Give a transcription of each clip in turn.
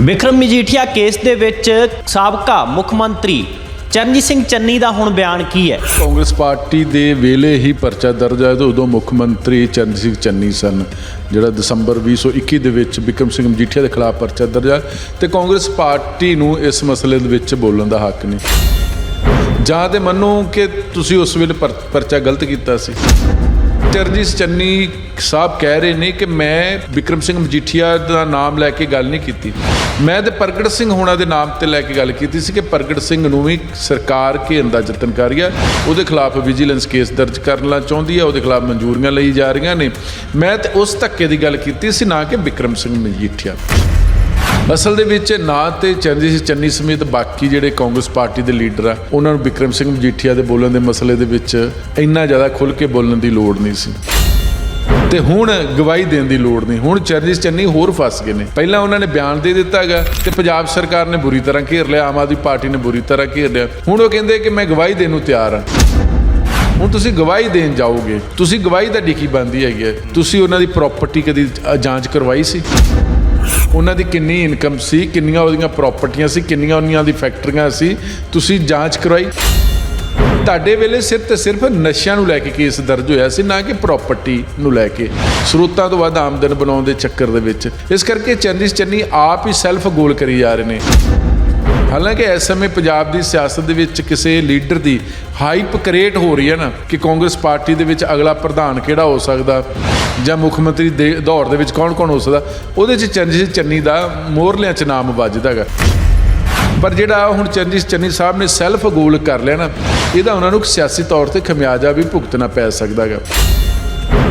Vikram Majithia case ਦੇ ਵਿੱਚ ਸਾਬਕਾ ਮੁੱਖ ਮੰਤਰੀ ਚਰਨਜੀਤ ਸਿੰਘ ਚੰਨੀ ਦਾ ਹੁਣ ਬਿਆਨ ਕੀ ਹੈ? ਕਾਂਗਰਸ ਪਾਰਟੀ ਦੇ ਵੇਲੇ ਹੀ ਪਰਚਾ ਦਰਜ ਹੋਇਆ ਤੇ ਉਦੋਂ ਮੁੱਖ ਮੰਤਰੀ ਚਰਨਜੀਤ ਸਿੰਘ ਚੰਨੀ ਸਨ, ਜਿਹੜਾ ਦਸੰਬਰ 2021 ਦੇ ਵਿੱਚ ਬਿਕਰਮ ਸਿੰਘ ਮਜੀਠੀਆ ਦੇ ਖਿਲਾਫ ਪਰਚਾ ਦਰਜ ਹੋਇਆ ਤੇ ਕਾਂਗਰਸ ਪਾਰਟੀ ਨੂੰ ਇਸ ਮਸਲੇ ਦੇ ਵਿੱਚ ਬੋਲਣ ਦਾ ਹੱਕ ਨਹੀਂ। ਜਾਂ ਤੇ ਮੰਨੋ ਕਿ ਤੁਸੀਂ ਉਸ ਵੇਲੇ ਪਰ- ਪਰਚਾ ਗਲਤ ਕੀਤਾ ਸੀ। ਚਰਜੀਤ ਚੰਨੀ ਸਾਹਿਬ ਕਹਿ ਰਹੇ ਨੇ ਕਿ ਮੈਂ ਵਿਕਰਮ ਸਿੰਘ ਮਜੀਠੀਆ ਦਾ ਨਾਮ ਲੈ ਕੇ ਗੱਲ ਨਹੀਂ ਕੀਤੀ। ਮੈਂ ਤੇ ਪ੍ਰਗਟ ਸਿੰਘ ਹੋਣਾ ਦੇ ਨਾਮ ਤੇ ਲੈ ਕੇ ਗੱਲ ਕੀਤੀ ਸੀ ਕਿ ਪ੍ਰਗਟ ਸਿੰਘ ਨੂੰ ਵੀ ਸਰਕਾਰ ਘੇਰਨ ਦਾ ਯਤਨ ਕਰ ਰਹੀ ਹੈ। ਉਹਦੇ ਖਿਲਾਫ ਵਿਜੀਲੈਂਸ ਕੇਸ ਦਰਜ ਕਰਨਾ ਚਾਹੁੰਦੀ ਹੈ, ਉਹਦੇ ਖਿਲਾਫ ਮਨਜ਼ੂਰੀਆਂ ਲਈ ਜਾ ਰਹੀਆਂ ਨੇ। ਮੈਂ ਤੇ ਉਸ ਧੱਕੇ ਦੀ ਗੱਲ ਕੀਤੀ ਸੀ ਨਾ ਕਿ ਵਿਕਰਮ ਸਿੰਘ ਮਜੀਠੀਆ। ਅਸਲ ਦੇ ਵਿੱਚ ਨਾ ਤੇ ਚਰਨਜੀਤ ਸਿੰਘ ਚੰਨੀ ਸਮੇਤ ਬਾਕੀ ਜਿਹੜੇ ਕਾਂਗਰਸ ਪਾਰਟੀ ਦੇ ਲੀਡਰ ਆ, ਉਹਨਾਂ ਨੂੰ ਵਿਕਰਮ ਸਿੰਘ ਮਜੀਠੀਆ ਦੇ ਬੋਲਣ ਦੇ ਮਸਲੇ ਦੇ ਵਿੱਚ ਇੰਨਾ ਜ਼ਿਆਦਾ ਖੁੱਲ ਕੇ ਬੋਲਣ ਦੀ ਲੋੜ ਨਹੀਂ ਸੀ। ਤੇ ਹੁਣ ਗਵਾਹੀ ਦੇਣ ਦੀ ਲੋੜ ਨਹੀਂ। ਹੁਣ ਚਰਨਜੀਤ ਚੰਨੀ ਹੋਰ ਫਸ ਗਏ ਨੇ। ਪਹਿਲਾਂ ਉਹਨਾਂ ਨੇ ਬਿਆਨ ਦੇ ਦਿੱਤਾ ਹੈਗਾ ਤੇ ਪੰਜਾਬ ਸਰਕਾਰ ਨੇ ਬੁਰੀ ਤਰ੍ਹਾਂ ਘੇਰ ਲਿਆ, ਆਮ ਆਦਮੀ ਪਾਰਟੀ ਨੇ ਬੁਰੀ ਤਰ੍ਹਾਂ ਘੇਰ ਲਿਆ। ਹੁਣ ਉਹ ਕਹਿੰਦੇ ਕਿ ਮੈਂ ਗਵਾਹੀ ਦੇਣ ਨੂੰ ਤਿਆਰ ਹਾਂ ਹੁਣ ਤੁਸੀਂ ਗਵਾਹੀ ਦੇਣ ਜਾਓਗੇ, ਤੁਸੀਂ ਗਵਾਹੀ ਦਾ ਡਿੱਕੀ ਬੰਦੀ ਹੈਗੀ ਹੈ। ਤੁਸੀਂ ਉਹਨਾਂ ਦੀ ਪ੍ਰਾਪਰਟੀ ਕਦੀ ਜਾਂਚ ਕਰਵਾਈ ਸੀ? ਉਹਨਾਂ ਦੀ ਕਿੰਨੀ ਇਨਕਮ ਸੀ, ਕਿੰਨੀਆਂ ਉਹਦੀਆਂ ਪ੍ਰਾਪਰਟੀਆਂ ਸੀ, ਕਿੰਨੀਆਂ ਉਹਨਾਂ ਦੀ ਫੈਕਟਰੀਆਂ ਸੀ, ਤੁਸੀਂ ਜਾਂਚ ਕਰਵਾਈ। ਤੁਹਾਡੇ ਵੇਲੇ ਸਿਰਫ ਤੇ ਸਿਰਫ ਨਸ਼ਿਆਂ ਨੂੰ ਲੈ ਕੇ ਕੇਸ ਦਰਜ ਹੋਇਆ ਸੀ, ਨਾ ਕਿ ਪ੍ਰਾਪਰਟੀ ਨੂੰ ਲੈ ਕੇ। ਸਰੋਤਾਂ ਤੋਂ ਵੱਧ ਆਮਦਨ ਬਣਾਉਣ ਦੇ ਚੱਕਰ ਦੇ ਵਿੱਚ। ਇਸ ਕਰਕੇ ਚੰਨੀ ਚੰਨੀ ਆਪ ਹੀ ਸੈਲਫ ਗੋਲ ਕਰੀ ਜਾ ਰਹੇ ਨੇ। ਹਾਲਾਂਕਿ ਇਸ ਸਮੇਂ ਪੰਜਾਬ ਦੀ ਸਿਆਸਤ ਦੇ ਵਿੱਚ ਕਿਸੇ ਲੀਡਰ ਦੀ ਹਾਈਪ ਕ੍ਰੀਏਟ ਹੋ ਰਹੀ ਹੈ ਨਾ ਕਿ ਕਾਂਗਰਸ ਪਾਰਟੀ ਦੇ ਵਿੱਚ ਅਗਲਾ ਪ੍ਰਧਾਨ ਕਿਹੜਾ ਹੋ ਸਕਦਾ? ਜਾਂ ਮੁੱਖ ਮੰਤਰੀ ਦੇ ਦੌਰ ਦੇ ਵਿੱਚ ਕੌਣ-ਕੌਣ ਹੋ ਸਕਦਾ? ਉਹਦੇ 'ਚ ਚੰਨੀ ਚੰਨੀ ਦਾ ਮੋਹਰਲਿਆਂ 'ਚ ਨਾਮ ਵੱਜਦਾ ਹੈਗਾ। ਪਰ ਜਿਹੜਾ ਹੁਣ ਚਰਨਜੀਤ ਚੰਨੀ ਸਾਹਿਬ ਨੇ ਸੈਲਫ ਗੋਲ ਕਰ ਲਿਆ ਨਾ, ਇਹਦਾ ਉਹਨਾਂ ਨੂੰ ਸਿਆਸੀ ਤੌਰ ਤੇ ਖਮਿਆਜਾ ਵੀ ਭੁਗਤਣਾ ਪੈ ਸਕਦਾ ਹੈਗਾ।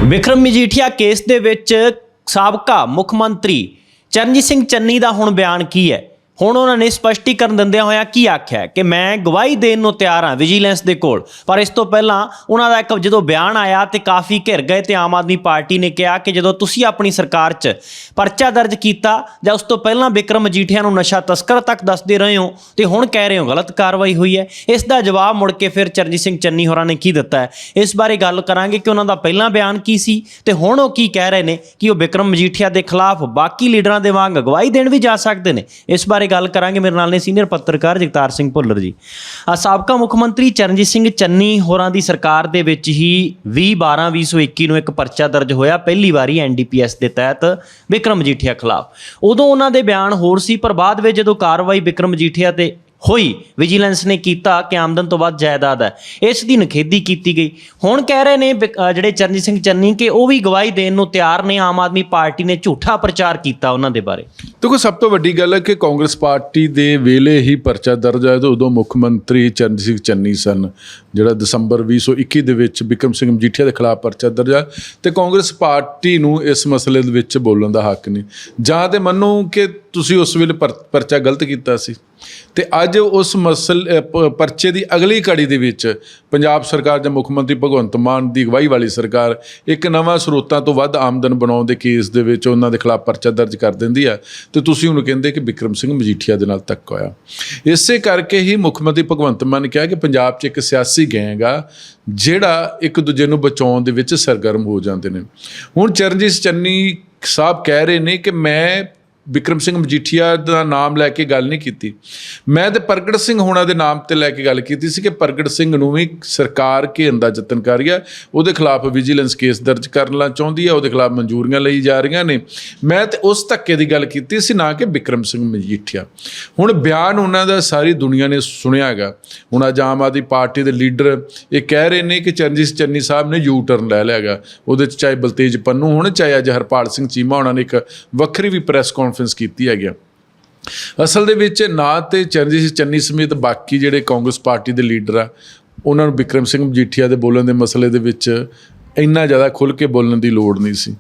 ਵਿਕਰਮ ਮਜੀਠੀਆ ਕੇਸ ਦੇ ਵਿੱਚ ਸਾਬਕਾ ਮੁੱਖ ਮੰਤਰੀ ਚਰਨਜੀਤ ਸਿੰਘ ਚੰਨੀ ਦਾ ਹੁਣ ਬਿਆਨ ਕੀ ਹੈ? ਹੁਣ ਉਹਨਾਂ ਨੇ ਸਪਸ਼ਟੀਕਰਨ ਦਿੰਦਿਆਂ ਹੋਇਆ ਕੀ ਆਖਿਆ ਕਿ ਮੈਂ ਗਵਾਹੀ ਦੇਣ ਨੂੰ ਤਿਆਰ ਹਾਂ ਵਿਜੀਲੈਂਸ ਦੇ ਕੋਲ। ਪਰ ਇਸ ਤੋਂ ਪਹਿਲਾਂ ਉਹਨਾਂ ਦਾ ਇੱਕ ਜਦੋਂ ਬਿਆਨ ਆਇਆ ਤੇ ਕਾਫੀ ਘਿਰ ਗਏ ਤੇ ਆਮ ਆਦਮੀ ਪਾਰਟੀ ਨੇ ਕਿਹਾ ਕਿ ਜਦੋਂ ਤੁਸੀਂ ਆਪਣੀ ਸਰਕਾਰ 'ਚ ਪਰਚਾ ਦਰਜ ਕੀਤਾ ਜਾਂ ਉਸ ਤੋਂ ਪਹਿਲਾਂ ਵਿਕਰਮ ਮਜੀਠੀਆ ਨੂੰ ਨਸ਼ਾ ਤਸਕਰ ਤੱਕ ਦੱਸਦੇ ਰਹੇ ਹੋ ਤੇ ਹੁਣ ਕਹਿ ਰਹੇ ਹੋ ਗਲਤ ਕਾਰਵਾਈ ਹੋਈ ਹੈ। ਇਸ ਦਾ ਜਵਾਬ ਮੁੜ ਕੇ ਫਿਰ ਚਰਨਜੀਤ ਸਿੰਘ ਚੰਨੀ ਹੋਰਾਂ ਨੇ ਕੀ ਦਿੱਤਾ ਹੈ? ਇਸ ਬਾਰੇ ਗੱਲ ਕਰਾਂਗੇ ਕਿ ਉਹਨਾਂ ਦਾ ਪਹਿਲਾਂ ਬਿਆਨ ਕੀ ਸੀ ਤੇ ਹੁਣ ਉਹ ਕੀ ਕਹਿ ਰਹੇ ਨੇ ਕਿ ਉਹ ਵਿਕਰਮ ਮਜੀਠੀਆ ਦੇ ਖਿਲਾਫ ਬਾਕੀ ਲੀਡਰਾਂ ਦੇ ਵਾਂਗ ਅਗਵਾਈ ਦੇਣ ਵੀ ਜਾ ਸਕਦੇ ਨੇ। ਇਸ ਬਾਰੇ ਗੱਲ ਕਰਾਂਗੇ। ਮੇਰੇ ਨਾਲ ਨੇ ਸੀਨੀਅਰ ਪੱਤਰਕਾਰ ਜਗਤਾਰ ਸਿੰਘ ਭੁੱਲਰ ਜੀ। ਆ ਸਾਬਕਾ ਮੁੱਖ ਮੰਤਰੀ ਚਰਨਜੀਤ ਸਿੰਘ ਚੰਨੀ ਹੋਰਾਂ ਦੀ ਸਰਕਾਰ ਦੇ ਵਿੱਚ ਹੀ 20 12 2021 ਨੂੰ ਇੱਕ ਪਰਚਾ ਦਰਜ ਹੋਇਆ। ਪਹਿਲੀ ਵਾਰੀ ਐਨਡੀਪੀਐਸ ਦੇ ਤਹਿਤ ਵਿਕਰਮ ਮਜੀਠੀਆ ਖਿਲਾਫ। ਉਦੋਂ ਉਹਨਾਂ ਦੇ ਬਿਆਨ ਹੋਰ ਸੀ, ਪਰ ਬਾਅਦ ਵਿੱਚ ਜਦੋਂ ਕਾਰਵਾਈ ਵਿਕਰਮ ਮਜੀਠੀਆ ਤੇ ਹੋਈ। ਵਿਜੀਲੈਂਸ ਨੇ ਕੀਤਾ ਕਿ ਆਮਦਨ ਤੋਂ ਬਾਅਦ ਜਾਇਦਾਦ ਹੈ। ਇਸ ਦੀ ਨਖੇਦੀ ਕੀਤੀ ਗਈ। ਹੁਣ ਕਹਿ ਰਹੇ ਨੇ ਵਿਕ- ਜਿਹੜੇ ਚਰਨਜੀਤ ਸਿੰਘ ਚੰਨੀ ਕਿ ਉਹ ਵੀ ਗਵਾਹੀ ਦੇਣ ਨੂੰ ਤਿਆਰ ਨੇ। ਆਮ ਆਦਮੀ ਪਾਰਟੀ ਨੇ ਝੂਠਾ ਪ੍ਰਚਾਰ ਕੀਤਾ ਉਹਨਾਂ ਦੇ ਬਾਰੇ। ਦੇਖੋ, ਸਭ ਤੋਂ ਵੱਡੀ ਗੱਲ ਹੈ ਕਿ ਕਾਂਗਰਸ ਪਾਰਟੀ ਦੇ ਵੇਲੇ ਹੀ ਪਰਚਾ ਦਰਜ ਹੋਇਆ ਤੇ ਉਦੋਂ ਮੁੱਖ ਮੰਤਰੀ ਚਰਨਜੀਤ ਸਿੰਘ ਚੰਨੀ ਸਨ, ਜਿਹੜਾ ਦਸੰਬਰ 2021 ਦੇ ਵਿੱਚ ਬਿਕਰਮ ਸਿੰਘ ਮਜੀਠੀਆ ਦੇ ਖਿਲਾਫ ਪਰਚਾ ਦਰਜ ਹੋਇਆ। ਤੇ ਕਾਂਗਰਸ ਪਾਰਟੀ ਨੂੰ ਇਸ ਮਸਲੇ ਦੇ ਵਿੱਚ ਬੋਲਣ ਦਾ ਹੱਕ ਨਹੀਂ। ਜਾਂ ਤੇ ਮੰਨੋ ਕਿ ਤੁਸੀਂ ਉਸ ਵੇਲੇ ਪਰ- ਪਰਚਾ ਗਲਤ ਕੀਤਾ ਸੀ। ਤੇ ਅੱਜ ਉਸ ਮਸਲ ਪ- ਪਰਚੇ ਦੀ ਅਗਲੀ ਕੜੀ ਦੇ ਵਿੱਚ ਪੰਜਾਬ ਸਰਕਾਰ ਜਾਂ ਮੁੱਖ ਮੰਤਰੀ ਭਗਵੰਤ ਮਾਨ ਦੀ ਅਗਵਾਈ ਵਾਲੀ ਸਰਕਾਰ ਇੱਕ ਨਵਾਂ ਸਰੋਤਾਂ ਤੋਂ ਵੱਧ ਆਮਦਨ ਬਣਾਉਣ ਦੇ ਕੇਸ ਦੇ ਵਿੱਚ ਉਹਨਾਂ ਦੇ ਖਿਲਾਫ ਪਰਚਾ ਦਰਜ ਕਰ ਦਿੰਦੀ ਆ ਤੇ ਤੁਸੀਂ ਉਹਨੂੰ ਕਹਿੰਦੇ ਕਿ ਵਿਕਰਮ ਸਿੰਘ ਮਜੀਠੀਆ ਦੇ ਨਾਲ ਤੱਕ ਹੋਇਆ। ਇਸੇ ਕਰਕੇ ਹੀ ਮੁੱਖ ਮੰਤਰੀ ਭਗਵੰਤ ਮਾਨ ਨੇ ਕਿਹਾ ਕਿ ਪੰਜਾਬ 'ਚ ਇੱਕ ਸਿਆਸੀ ਗੈਂਗ ਆ, ਜਿਹੜਾ ਇੱਕ ਦੂਜੇ ਨੂੰ ਬਚਾਉਣ ਦੇ ਵਿੱਚ ਸਰਗਰਮ ਹੋ ਜਾਂਦੇ ਨੇ। ਹੁਣ ਚਰਨਜੀਤ ਚੰਨੀ ਸਾਹਿਬ ਕਹਿ ਰਹੇ ਨੇ ਕਿ ਮੈਂ ਵਿਕਰਮ ਸਿੰਘ ਮਜੀਠੀਆ ਦਾ ਨਾਮ ਲੈ ਕੇ ਗੱਲ ਨਹੀਂ ਕੀਤੀ। ਮੈਂ ਤੇ ਪ੍ਰਗਟ ਸਿੰਘ ਹੋਣਾ ਦੇ ਨਾਮ ਤੇ ਲੈ ਕੇ ਗੱਲ ਕੀਤੀ ਸੀ ਕਿ ਪ੍ਰਗਟ ਸਿੰਘ ਨੂੰ ਵੀ ਸਰਕਾਰ ਘੇਰਨ ਦਾ ਯਤਨ ਕਰ ਰਹੀ ਹੈ। ਉਹਦੇ ਖਿਲਾਫ ਵਿਜੀਲੈਂਸ ਕੇਸ ਦਰਜ ਕਰਨਾ ਚਾਹੁੰਦੀ ਹੈ, ਉਹਦੇ ਖਿਲਾਫ ਮਨਜ਼ੂਰੀਆਂ ਲਈ ਜਾ ਰਹੀਆਂ ਨੇ। ਮੈਂ ਤੇ ਉਸ ਧੱਕੇ ਦੀ ਗੱਲ ਕੀਤੀ ਸੀ, ਨਾ ਕਿ ਵਿਕਰਮ ਸਿੰਘ ਮਜੀਠੀਆ। ਹੁਣ ਬਿਆਨ ਉਹਨਾਂ ਦਾ ਸਾਰੀ ਦੁਨੀਆ ਨੇ ਸੁਣਿਆ ਹੈਗਾ। ਹੁਣ ਅੱਜ ਆਮ ਆਦਮੀ ਪਾਰਟੀ ਦੇ ਲੀਡਰ ਇਹ ਕਹਿ ਰਹੇ ਨੇ ਕਿ ਚਰਨਜੀਤ ਚੰਨੀ ਸਾਹਿਬ ਨੇ ਯੂ ਟਰਨ ਲੈ ਲਿਆ ਹੈਗਾ। ਉਹਦੇ ਚ ਚਾਹੇ ਬਲਤੇਜ ਪੰਨੂ ਹੋਣ, ਚਾਹੇ ਅੱਜ ਹਰਪਾਲ ਸਿੰਘ ਚੀਮਾ, ਉਹਨਾਂ ਨੇ ਇੱਕ ਵੱਖਰੀ ਵੀ ਪ੍ਰੈਸ ਕਾਨਫਰੰਸ ਕੀਤੀ ਹੈਗੀ ਅਸਲ ਦੇ ਵਿੱਚ ਨਾ ਤੇ ਚਰਨਜੀਤ ਚੰਨੀ ਸਮੇਤ ਬਾਕੀ ਜਿਹੜੇ ਕਾਂਗਰਸ ਪਾਰਟੀ ਦੇ ਲੀਡਰ ਆ, ਉਹਨਾਂ ਨੂੰ ਵਿਕਰਮ ਸਿੰਘ ਮਜੀਠੀਆ ਦੇ ਬੋਲਣ ਦੇ ਮਸਲੇ ਦੇ ਵਿੱਚ ਇੰਨਾ ਜ਼ਿਆਦਾ ਖੁੱਲ ਕੇ ਬੋਲਣ ਦੀ ਲੋੜ ਨਹੀਂ ਸੀ।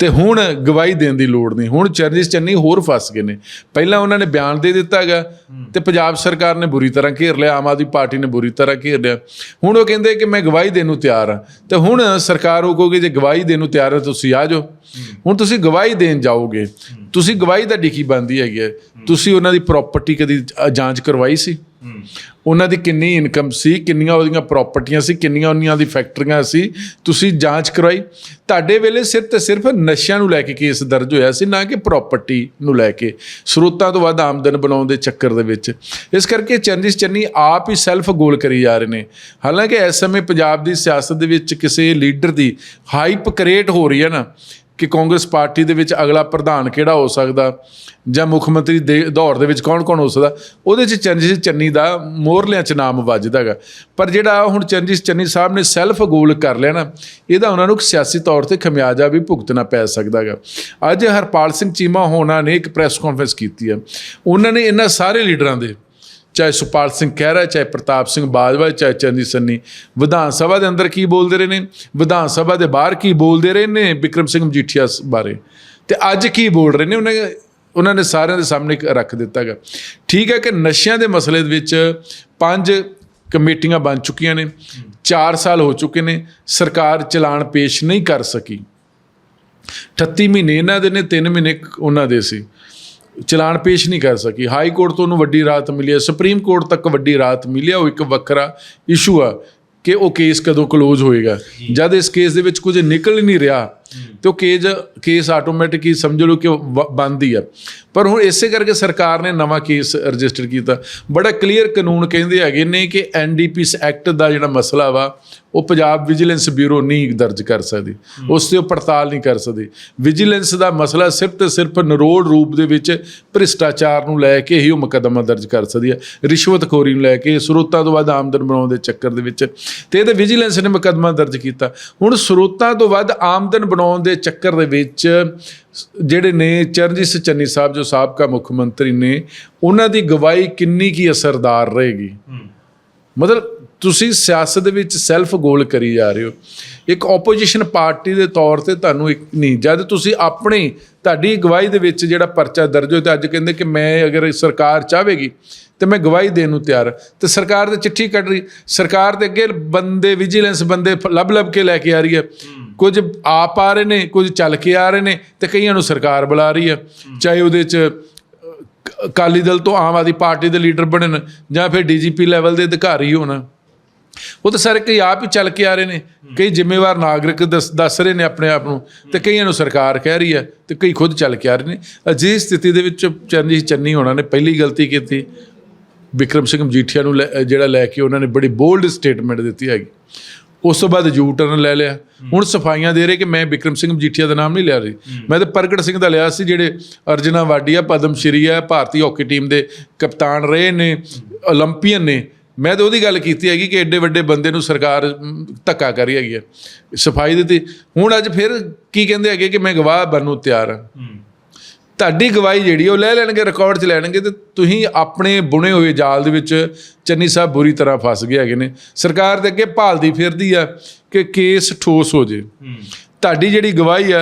ਤੇ ਹੁਣ ਗਵਾਹੀ ਦੇਣ ਦੀ ਲੋੜ ਨਹੀਂ। ਹੁਣ ਚਰਨਜੀਤ ਚੰਨੀ ਹੋਰ ਫਸ ਗਏ ਨੇ। ਪਹਿਲਾਂ ਉਹਨਾਂ ਨੇ ਬਿਆਨ ਦੇ ਦਿੱਤਾ ਹੈਗਾ ਤੇ ਪੰਜਾਬ ਸਰਕਾਰ ਨੇ ਬੁਰੀ ਤਰ੍ਹਾਂ ਘੇਰ ਲਿਆ, ਆਮ ਆਦਮੀ ਪਾਰਟੀ ਨੇ ਬੁਰੀ ਤਰ੍ਹਾਂ ਘੇਰ ਲਿਆ। ਹੁਣ ਉਹ ਕਹਿੰਦੇ ਕਿ ਮੈਂ ਗਵਾਹੀ ਦੇਣ ਨੂੰ ਤਿਆਰ ਹਾਂ। ਤੇ ਹੁਣ ਸਰਕਾਰ ਉਹ ਕਹੋਗੇ, ਜੇ ਗਵਾਹੀ ਦੇਣ ਨੂੰ ਤਿਆਰ ਹੈ ਤੁਸੀਂ ਆ ਜਾਓ। ਹੁਣ ਤੁਸੀਂ ਗਵਾਹੀ ਦੇਣ ਜਾਓਗੇ, ਤੁਸੀਂ ਗਵਾਹੀ ਦਾ ਡਿੱਕੀ ਬੰਦੀ ਹੈਗੀ ਹੈ। ਤੁਸੀਂ ਉਹਨਾਂ ਦੀ ਪ੍ਰਾਪਰਟੀ ਕਦੀ ਜਾਂਚ ਕਰਵਾਈ ਸੀ? ਉਹਨਾਂ ਦੀ ਕਿੰਨੀ ਇਨਕਮ ਸੀ, ਕਿੰਨੀਆਂ ਉਹਦੀਆਂ ਪ੍ਰਾਪਰਟੀਆਂ ਸੀ, ਕਿੰਨੀਆਂ ਉਹਨਾਂ ਦੀ ਫੈਕਟਰੀਆਂ ਸੀ, ਤੁਸੀਂ ਜਾਂਚ ਕਰਵਾਈ। ਤੁਹਾਡੇ ਵੇਲੇ ਸਿਰਫ ਤੇ ਸਿਰਫ ਨਸ਼ਿਆਂ ਨੂੰ ਲੈ ਕੇ ਕੇਸ ਦਰਜ ਹੋਇਆ ਸੀ, ਨਾ ਕਿ ਪ੍ਰਾਪਰਟੀ ਨੂੰ ਲੈ ਕੇ। ਸਰੋਤਾਂ ਤੋਂ ਵੱਧ ਆਮਦਨ ਬਣਾਉਣ ਦੇ ਚੱਕਰ ਦੇ ਵਿੱਚ। ਇਸ ਕਰਕੇ ਚਰਨਜੀਤ ਚੰਨੀ ਆਪ ਹੀ ਸੈਲਫ ਗੋਲ ਕਰੀ ਜਾ ਰਹੇ ਨੇ। ਹਾਲਾਂਕਿ ਇਸ ਸਮੇਂ ਪੰਜਾਬ ਦੀ ਸਿਆਸਤ ਦੇ ਵਿੱਚ ਕਿਸੇ ਲੀਡਰ ਦੀ ਹਾਈਪ ਕ੍ਰੀਏਟ ਹੋ ਰਹੀ ਹੈ ਨਾ ਕਿ ਕਾਂਗਰਸ ਪਾਰਟੀ ਦੇ ਵਿੱਚ ਅਗਲਾ ਪ੍ਰਧਾਨ ਕਿਹੜਾ ਹੋ ਸਕਦਾ? ਜਾਂ ਮੁੱਖ ਮੰਤਰੀ ਦੇ ਦੌਰ ਦੇ ਵਿੱਚ ਕੌਣ-ਕੌਣ ਹੋ ਸਕਦਾ? ਉਹਦੇ 'ਚ ਚਰਨਜੀਤ ਚੰਨੀ ਦਾ ਮੋਹਰਲਿਆਂ 'ਚ ਨਾਮ ਵੱਜਦਾ ਹੈਗਾ। ਪਰ ਜਿਹੜਾ ਹੁਣ ਚਰਨਜੀਤ ਚੰਨੀ ਸਾਹਿਬ ਨੇ ਸੈਲਫ ਗੋਲ ਕਰ ਲਿਆ ਨਾ, ਇਹਦਾ ਉਹਨਾਂ ਨੂੰ ਸਿਆਸੀ ਤੌਰ ਤੇ ਖਮਿਆਜਾ ਵੀ ਭੁਗਤਣਾ ਪੈ ਸਕਦਾ ਹੈਗਾ। ਅੱਜ ਹਰਪਾਲ ਸਿੰਘ ਚੀਮਾ ਹੋਣਾ ਨੇ ਇੱਕ ਪ੍ਰੈਸ ਕਾਨਫਰੰਸ ਕੀਤੀ ਹੈ। ਉਹਨਾਂ ਨੇ ਇਹਨਾਂ ਸਾਰੇ ਲੀਡਰਾਂ ਦੇ ਚਾਹੇ ਸੁਪਾਲ ਸਿੰਘ ਖਹਿਰਾ, ਚਾਹੇ ਪ੍ਰਤਾਪ ਸਿੰਘ ਬਾਜਵਾ, ਚਾਹੇ ਚੰਦੀ ਸੰਨੀ, ਵਿਧਾਨ ਸਭਾ ਦੇ ਅੰਦਰ ਕੀ ਬੋਲਦੇ ਰਹੇ ਨੇ? ਵਿਧਾਨ ਸਭਾ ਦੇ ਬਾਹਰ ਕੀ ਬੋਲਦੇ ਰਹੇ ਨੇ ਵਿਕਰਮ ਸਿੰਘ ਮਜੀਠੀਆ ਬਾਰੇ? ਤੇ ਅੱਜ ਕੀ ਬੋਲ ਰਹੇ ਨੇ? ਉਹਨਾਂ ਉਹਨਾਂ ਨੇ ਸਾਰਿਆਂ ਦੇ ਸਾਹਮਣੇ ਰੱਖ ਦਿੱਤਾ ਗਾ ਠੀਕ ਹੈ ਕਿ ਨਸ਼ਿਆਂ ਦੇ ਮਸਲੇ ਦੇ ਵਿੱਚ ਪੰਜ ਕਮੇਟੀਆਂ ਬਣ ਚੁੱਕੀਆਂ ਨੇ। 4 ਸਾਲ ਹੋ ਚੁੱਕੇ ਨੇ। ਸਰਕਾਰ ਚਲਾਨ ਪੇਸ਼ ਨਹੀਂ ਕਰ ਸਕੀ। 38 ਮਹੀਨੇ ਇਹਨਾਂ ਦੇ ਨੇ 3 ਮਹੀਨੇ ਉਹਨਾਂ ਦੇ ਸੀ। ਚਲਾਨ ਪੇਸ਼ ਨਹੀਂ ਕਰ ਸਕੀ। ਹਾਈ ਕੋਰਟ ਤੋਂ ਉਹਨੂੰ ਵੱਡੀ ਰਾਹਤ ਮਿਲੀ ਹੈ। ਸੁਪਰੀਮ ਕੋਰਟ ਤੱਕ ਵੱਡੀ ਰਾਹਤ ਮਿਲੀ ਹੈ। ਉਹ ਇੱਕ ਵੱਖਰਾ ਇਸ਼ੂ ਆ ਕਿ ਉਹ ਕੇਸ ਕਦੋਂ ਕਲੋਜ਼ ਹੋਏਗਾ। ਜਦ ਇਸ ਕੇਸ ਦੇ ਵਿੱਚ ਕੁਝ ਨਿਕਲ ਨਹੀਂ ਰਿਹਾ ਤੇ ਉਹ ਕੇਸ ਕੇਸ ਆਟੋਮੈਟਿਕ ਹੀ ਸਮਝ ਲਓ ਕਿ ਬੰਦ ਹੀ ਆ। ਪਰ ਹੁਣ ਇਸੇ ਕਰਕੇ ਸਰਕਾਰ ਨੇ ਨਵਾਂ ਕੇਸ ਰਜਿਸਟਰ ਕੀਤਾ। ਬੜਾ ਕਲੀਅਰ ਕਾਨੂੰਨ ਕਹਿੰਦੇ ਹੈਗੇ ਨੇ ਕਿ ਐਨਡੀਪੀਸ ਐਕਟ ਦਾ ਜਿਹੜਾ ਮਸਲਾ ਵਾ ਉਹ ਪੰਜਾਬ ਵਿਜੀਲੈਂਸ ਬਿਊਰੋ ਨਹੀਂ ਦਰਜ ਕਰ ਸਕਦੀ। ਉਸ ਤੇ ਉਹ ਪੜਤਾਲ ਨਹੀਂ ਕਰ ਸਕਦੀ। ਵਿਜੀਲੈਂਸ ਦਾ ਮਸਲਾ ਸਿਰਫ ਤੇ ਸਿਰਫ ਨਰੋੜ ਰੂਪ ਦੇ ਵਿੱਚ ਭ੍ਰਿਸ਼ਟਾਚਾਰ ਨੂੰ ਲੈ ਕੇ ਹੀ ਉਹ ਮੁਕੱਦਮਾ ਦਰਜ ਕਰ ਸਕਦੀ ਹੈ ਰਿਸ਼ਵਤਖੋਰੀ ਨੂੰ ਲੈ ਕੇ ਸਰੋਤਾਂ ਤੋਂ ਵੱਧ ਆਮਦਨ ਬਣਾਉਣ ਦੇ ਚੱਕਰ ਦੇ ਵਿੱਚ। ਤੇ ਇਹਦੇ ਵਿਜੀਲੈਂਸ ਨੇ ਮੁਕੱਦਮਾ ਦਰਜ ਕੀਤਾ। ਹੁਣ ਸਰੋਤਾਂ ਤੋਂ ਵੱਧ ਆਮਦਨ ਬਣਾਉਣ ਦੇ ਚੱਕਰ ਦੇ ਵਿੱਚ ਜਿਹੜੇ ਨੇ ਚਰਨਜੀਤ ਚੰਨੀ ਸਾਹਿਬ ਜੋ ਸਾਬਕਾ ਮੁੱਖ ਮੰਤਰੀ ਨੇ ਉਹਨਾਂ ਦੀ ਗਵਾਹੀ ਕਿੰਨੀ ਕੀ ਅਸਰਦਾਰ ਰਹੇਗੀ? ਮਤਲਬ ਤੁਸੀਂ ਸਿਆਸਤ ਦੇ ਵਿੱਚ ਸੈਲਫ ਗੋਲ ਕਰੀ ਜਾ ਰਹੇ ਹੋ। ਇੱਕ ਆਪੋਜੀਸ਼ਨ ਪਾਰਟੀ ਦੇ ਤੌਰ ਤੇ ਤੁਹਾਨੂੰ ਇੱਕ ਨਹੀਂ ਜਦ ਤੁਸੀਂ ਆਪਣੀ ਤੁਹਾਡੀ ਗਵਾਹੀ ਦੇ ਵਿੱਚ ਜਿਹੜਾ ਪਰਚਾ ਦਰਜ ਹੋਇਆ ਤੇ ਅੱਜ ਕਹਿੰਦੇ ਕਿ ਮੈਂ ਅਗਰ ਸਰਕਾਰ ਚਾਹੇਗੀ ਤੇ ਮੈਂ ਗਵਾਹੀ ਦੇਣ ਨੂੰ ਤਿਆਰ। ਤੇ ਸਰਕਾਰ ਤੇ ਚਿੱਠੀ ਕੱਢ ਰਹੀ ਸਰਕਾਰ ਦੇ ਅੱਗੇ ਬੰਦੇ ਵਿਜੀਲੈਂਸ ਬੰਦੇ ਲੱਭ ਲੱਭ ਕੇ ਲੈ ਕੇ ਆ ਰਹੀ ਹੈ। ਕੁਝ ਆਪ ਆ ਰਹੇ ਨੇ, ਕੁਝ ਚੱਲ ਕੇ ਆ ਰਹੇ ਨੇ ਤੇ ਕਈਆਂ ਨੂੰ ਸਰਕਾਰ ਬੁਲਾ ਰਹੀ ਹੈ ਚਾਹੇ ਉਹਦੇ 'ਚ ਅਕਾਲੀ ਦਲ ਤੋਂ ਆਮ ਆਦਮੀ ਪਾਰਟੀ ਦੇ ਲੀਡਰ ਬਣਨ ਜਾਂ ਫਿਰ ਡੀਜੀਪੀ ਲੈਵਲ ਦੇ ਅਧਿਕਾਰੀ ਹੋਣ। ਉਹ ਤਾਂ ਸਾਰੇ ਕਈ ਆਪ ਹੀ ਚੱਲ ਕੇ ਆ ਰਹੇ ਨੇ, ਕਈ ਜ਼ਿੰਮੇਵਾਰ ਨਾਗਰਿਕ ਦੱਸ ਦੱਸ ਰਹੇ ਨੇ ਆਪਣੇ ਆਪ ਨੂੰ ਤੇ ਕਈਆਂ ਨੂੰ ਸਰਕਾਰ ਕਹਿ ਰਹੀ ਹੈ ਤੇ ਕਈ ਖੁਦ ਚੱਲ ਕੇ ਆ ਰਹੇ ਨੇ। ਅਜਿਹੀ ਸਥਿਤੀ ਦੇ ਵਿੱਚ ਚਰਨਜੀਤ ਚੰਨੀ ਹੋਣਾ ਨੇ ਪਹਿਲੀ ਗਲਤੀ ਕੀਤੀ। ਵਿਕਰਮ ਸਿੰਘ ਮਜੀਠੀਆ ਨੂੰ ਲੈ- ਜਿਹੜਾ ਲੈ ਕੇ ਉਹਨਾਂ ਨੇ ਬੜੀ ਬੋਲਡ ਸਟੇਟਮੈਂਟ ਦਿੱਤੀ ਹੈਗੀ। ਉਸ ਤੋਂ ਬਾਅਦ ਯੂ ਟਰਨ ਲੈ ਲਿਆ। ਹੁਣ ਸਫਾਈਆਂ ਦੇ ਰਹੇ ਕਿ ਮੈਂ ਵਿਕਰਮ ਸਿੰਘ ਮਜੀਠੀਆ ਦਾ ਨਾਮ ਨਹੀਂ ਲਿਆ ਰਹੀ। ਮੈਂ ਤਾਂ ਪ੍ਰਗਟ ਸਿੰਘ ਦਾ ਲਿਆ ਸੀ ਜਿਹੜੇ ਅਰਜਨਾ ਵਾਡੀਆ ਪਦਮ ਸ਼੍ਰੀ ਆ ਭਾਰਤੀ ਹਾਕੀ ਟੀਮ ਦੇ ਕਪਤਾਨ ਰਹੇ ਨੇ 올림픽ੀਅਨ ਨੇ। ਮੈਂ ਤਾਂ ਉਹਦੀ ਗੱਲ ਕੀਤੀ ਹੈਗੀ ਕਿ ਐਡੇ ਵੱਡੇ ਬੰਦੇ ਨੂੰ ਸਰਕਾਰ ਧੱਕਾ ਕਰ ਰਹੀ ਹੈਗੀ ਸਫ਼ਾਈ ਦਿੱਤੀ ਹੁਣ ਅੱਜ ਫਿਰ ਕੀ ਕਹਿੰਦੇ ਹੈਗੇ ਕਿ ਮੈਂ ਗਵਾਹ ਬਣਨ ਨੂੰ ਤਿਆਰ ਹਾਂ। ਤੁਹਾਡੀ ਗਵਾਹੀ ਜਿਹੜੀ ਉਹ ਲੈ ਲੈਣਗੇ ਰਿਕਾਰਡ 'ਚ ਲੈਣਗੇ ਤੇ ਤੁਸੀਂ ਆਪਣੇ ਬੁਣੇ ਹੋਏ ਜਾਲ ਦੇ ਵਿੱਚ ਚੰਨੀ ਸਾਹਿਬ ਬੁਰੀ ਤਰ੍ਹਾਂ ਫਸ ਗਏ ਹੈਗੇ ਨੇ। ਸਰਕਾਰ ਦੇ ਅੱਗੇ ਭਾਲਦੀ ਫਿਰਦੀ ਆ ਕਿ ਕੇਸ ਠੋਸ ਹੋ ਜੇ। ਤੁਹਾਡੀ ਜਿਹੜੀ ਗਵਾਹੀ ਆ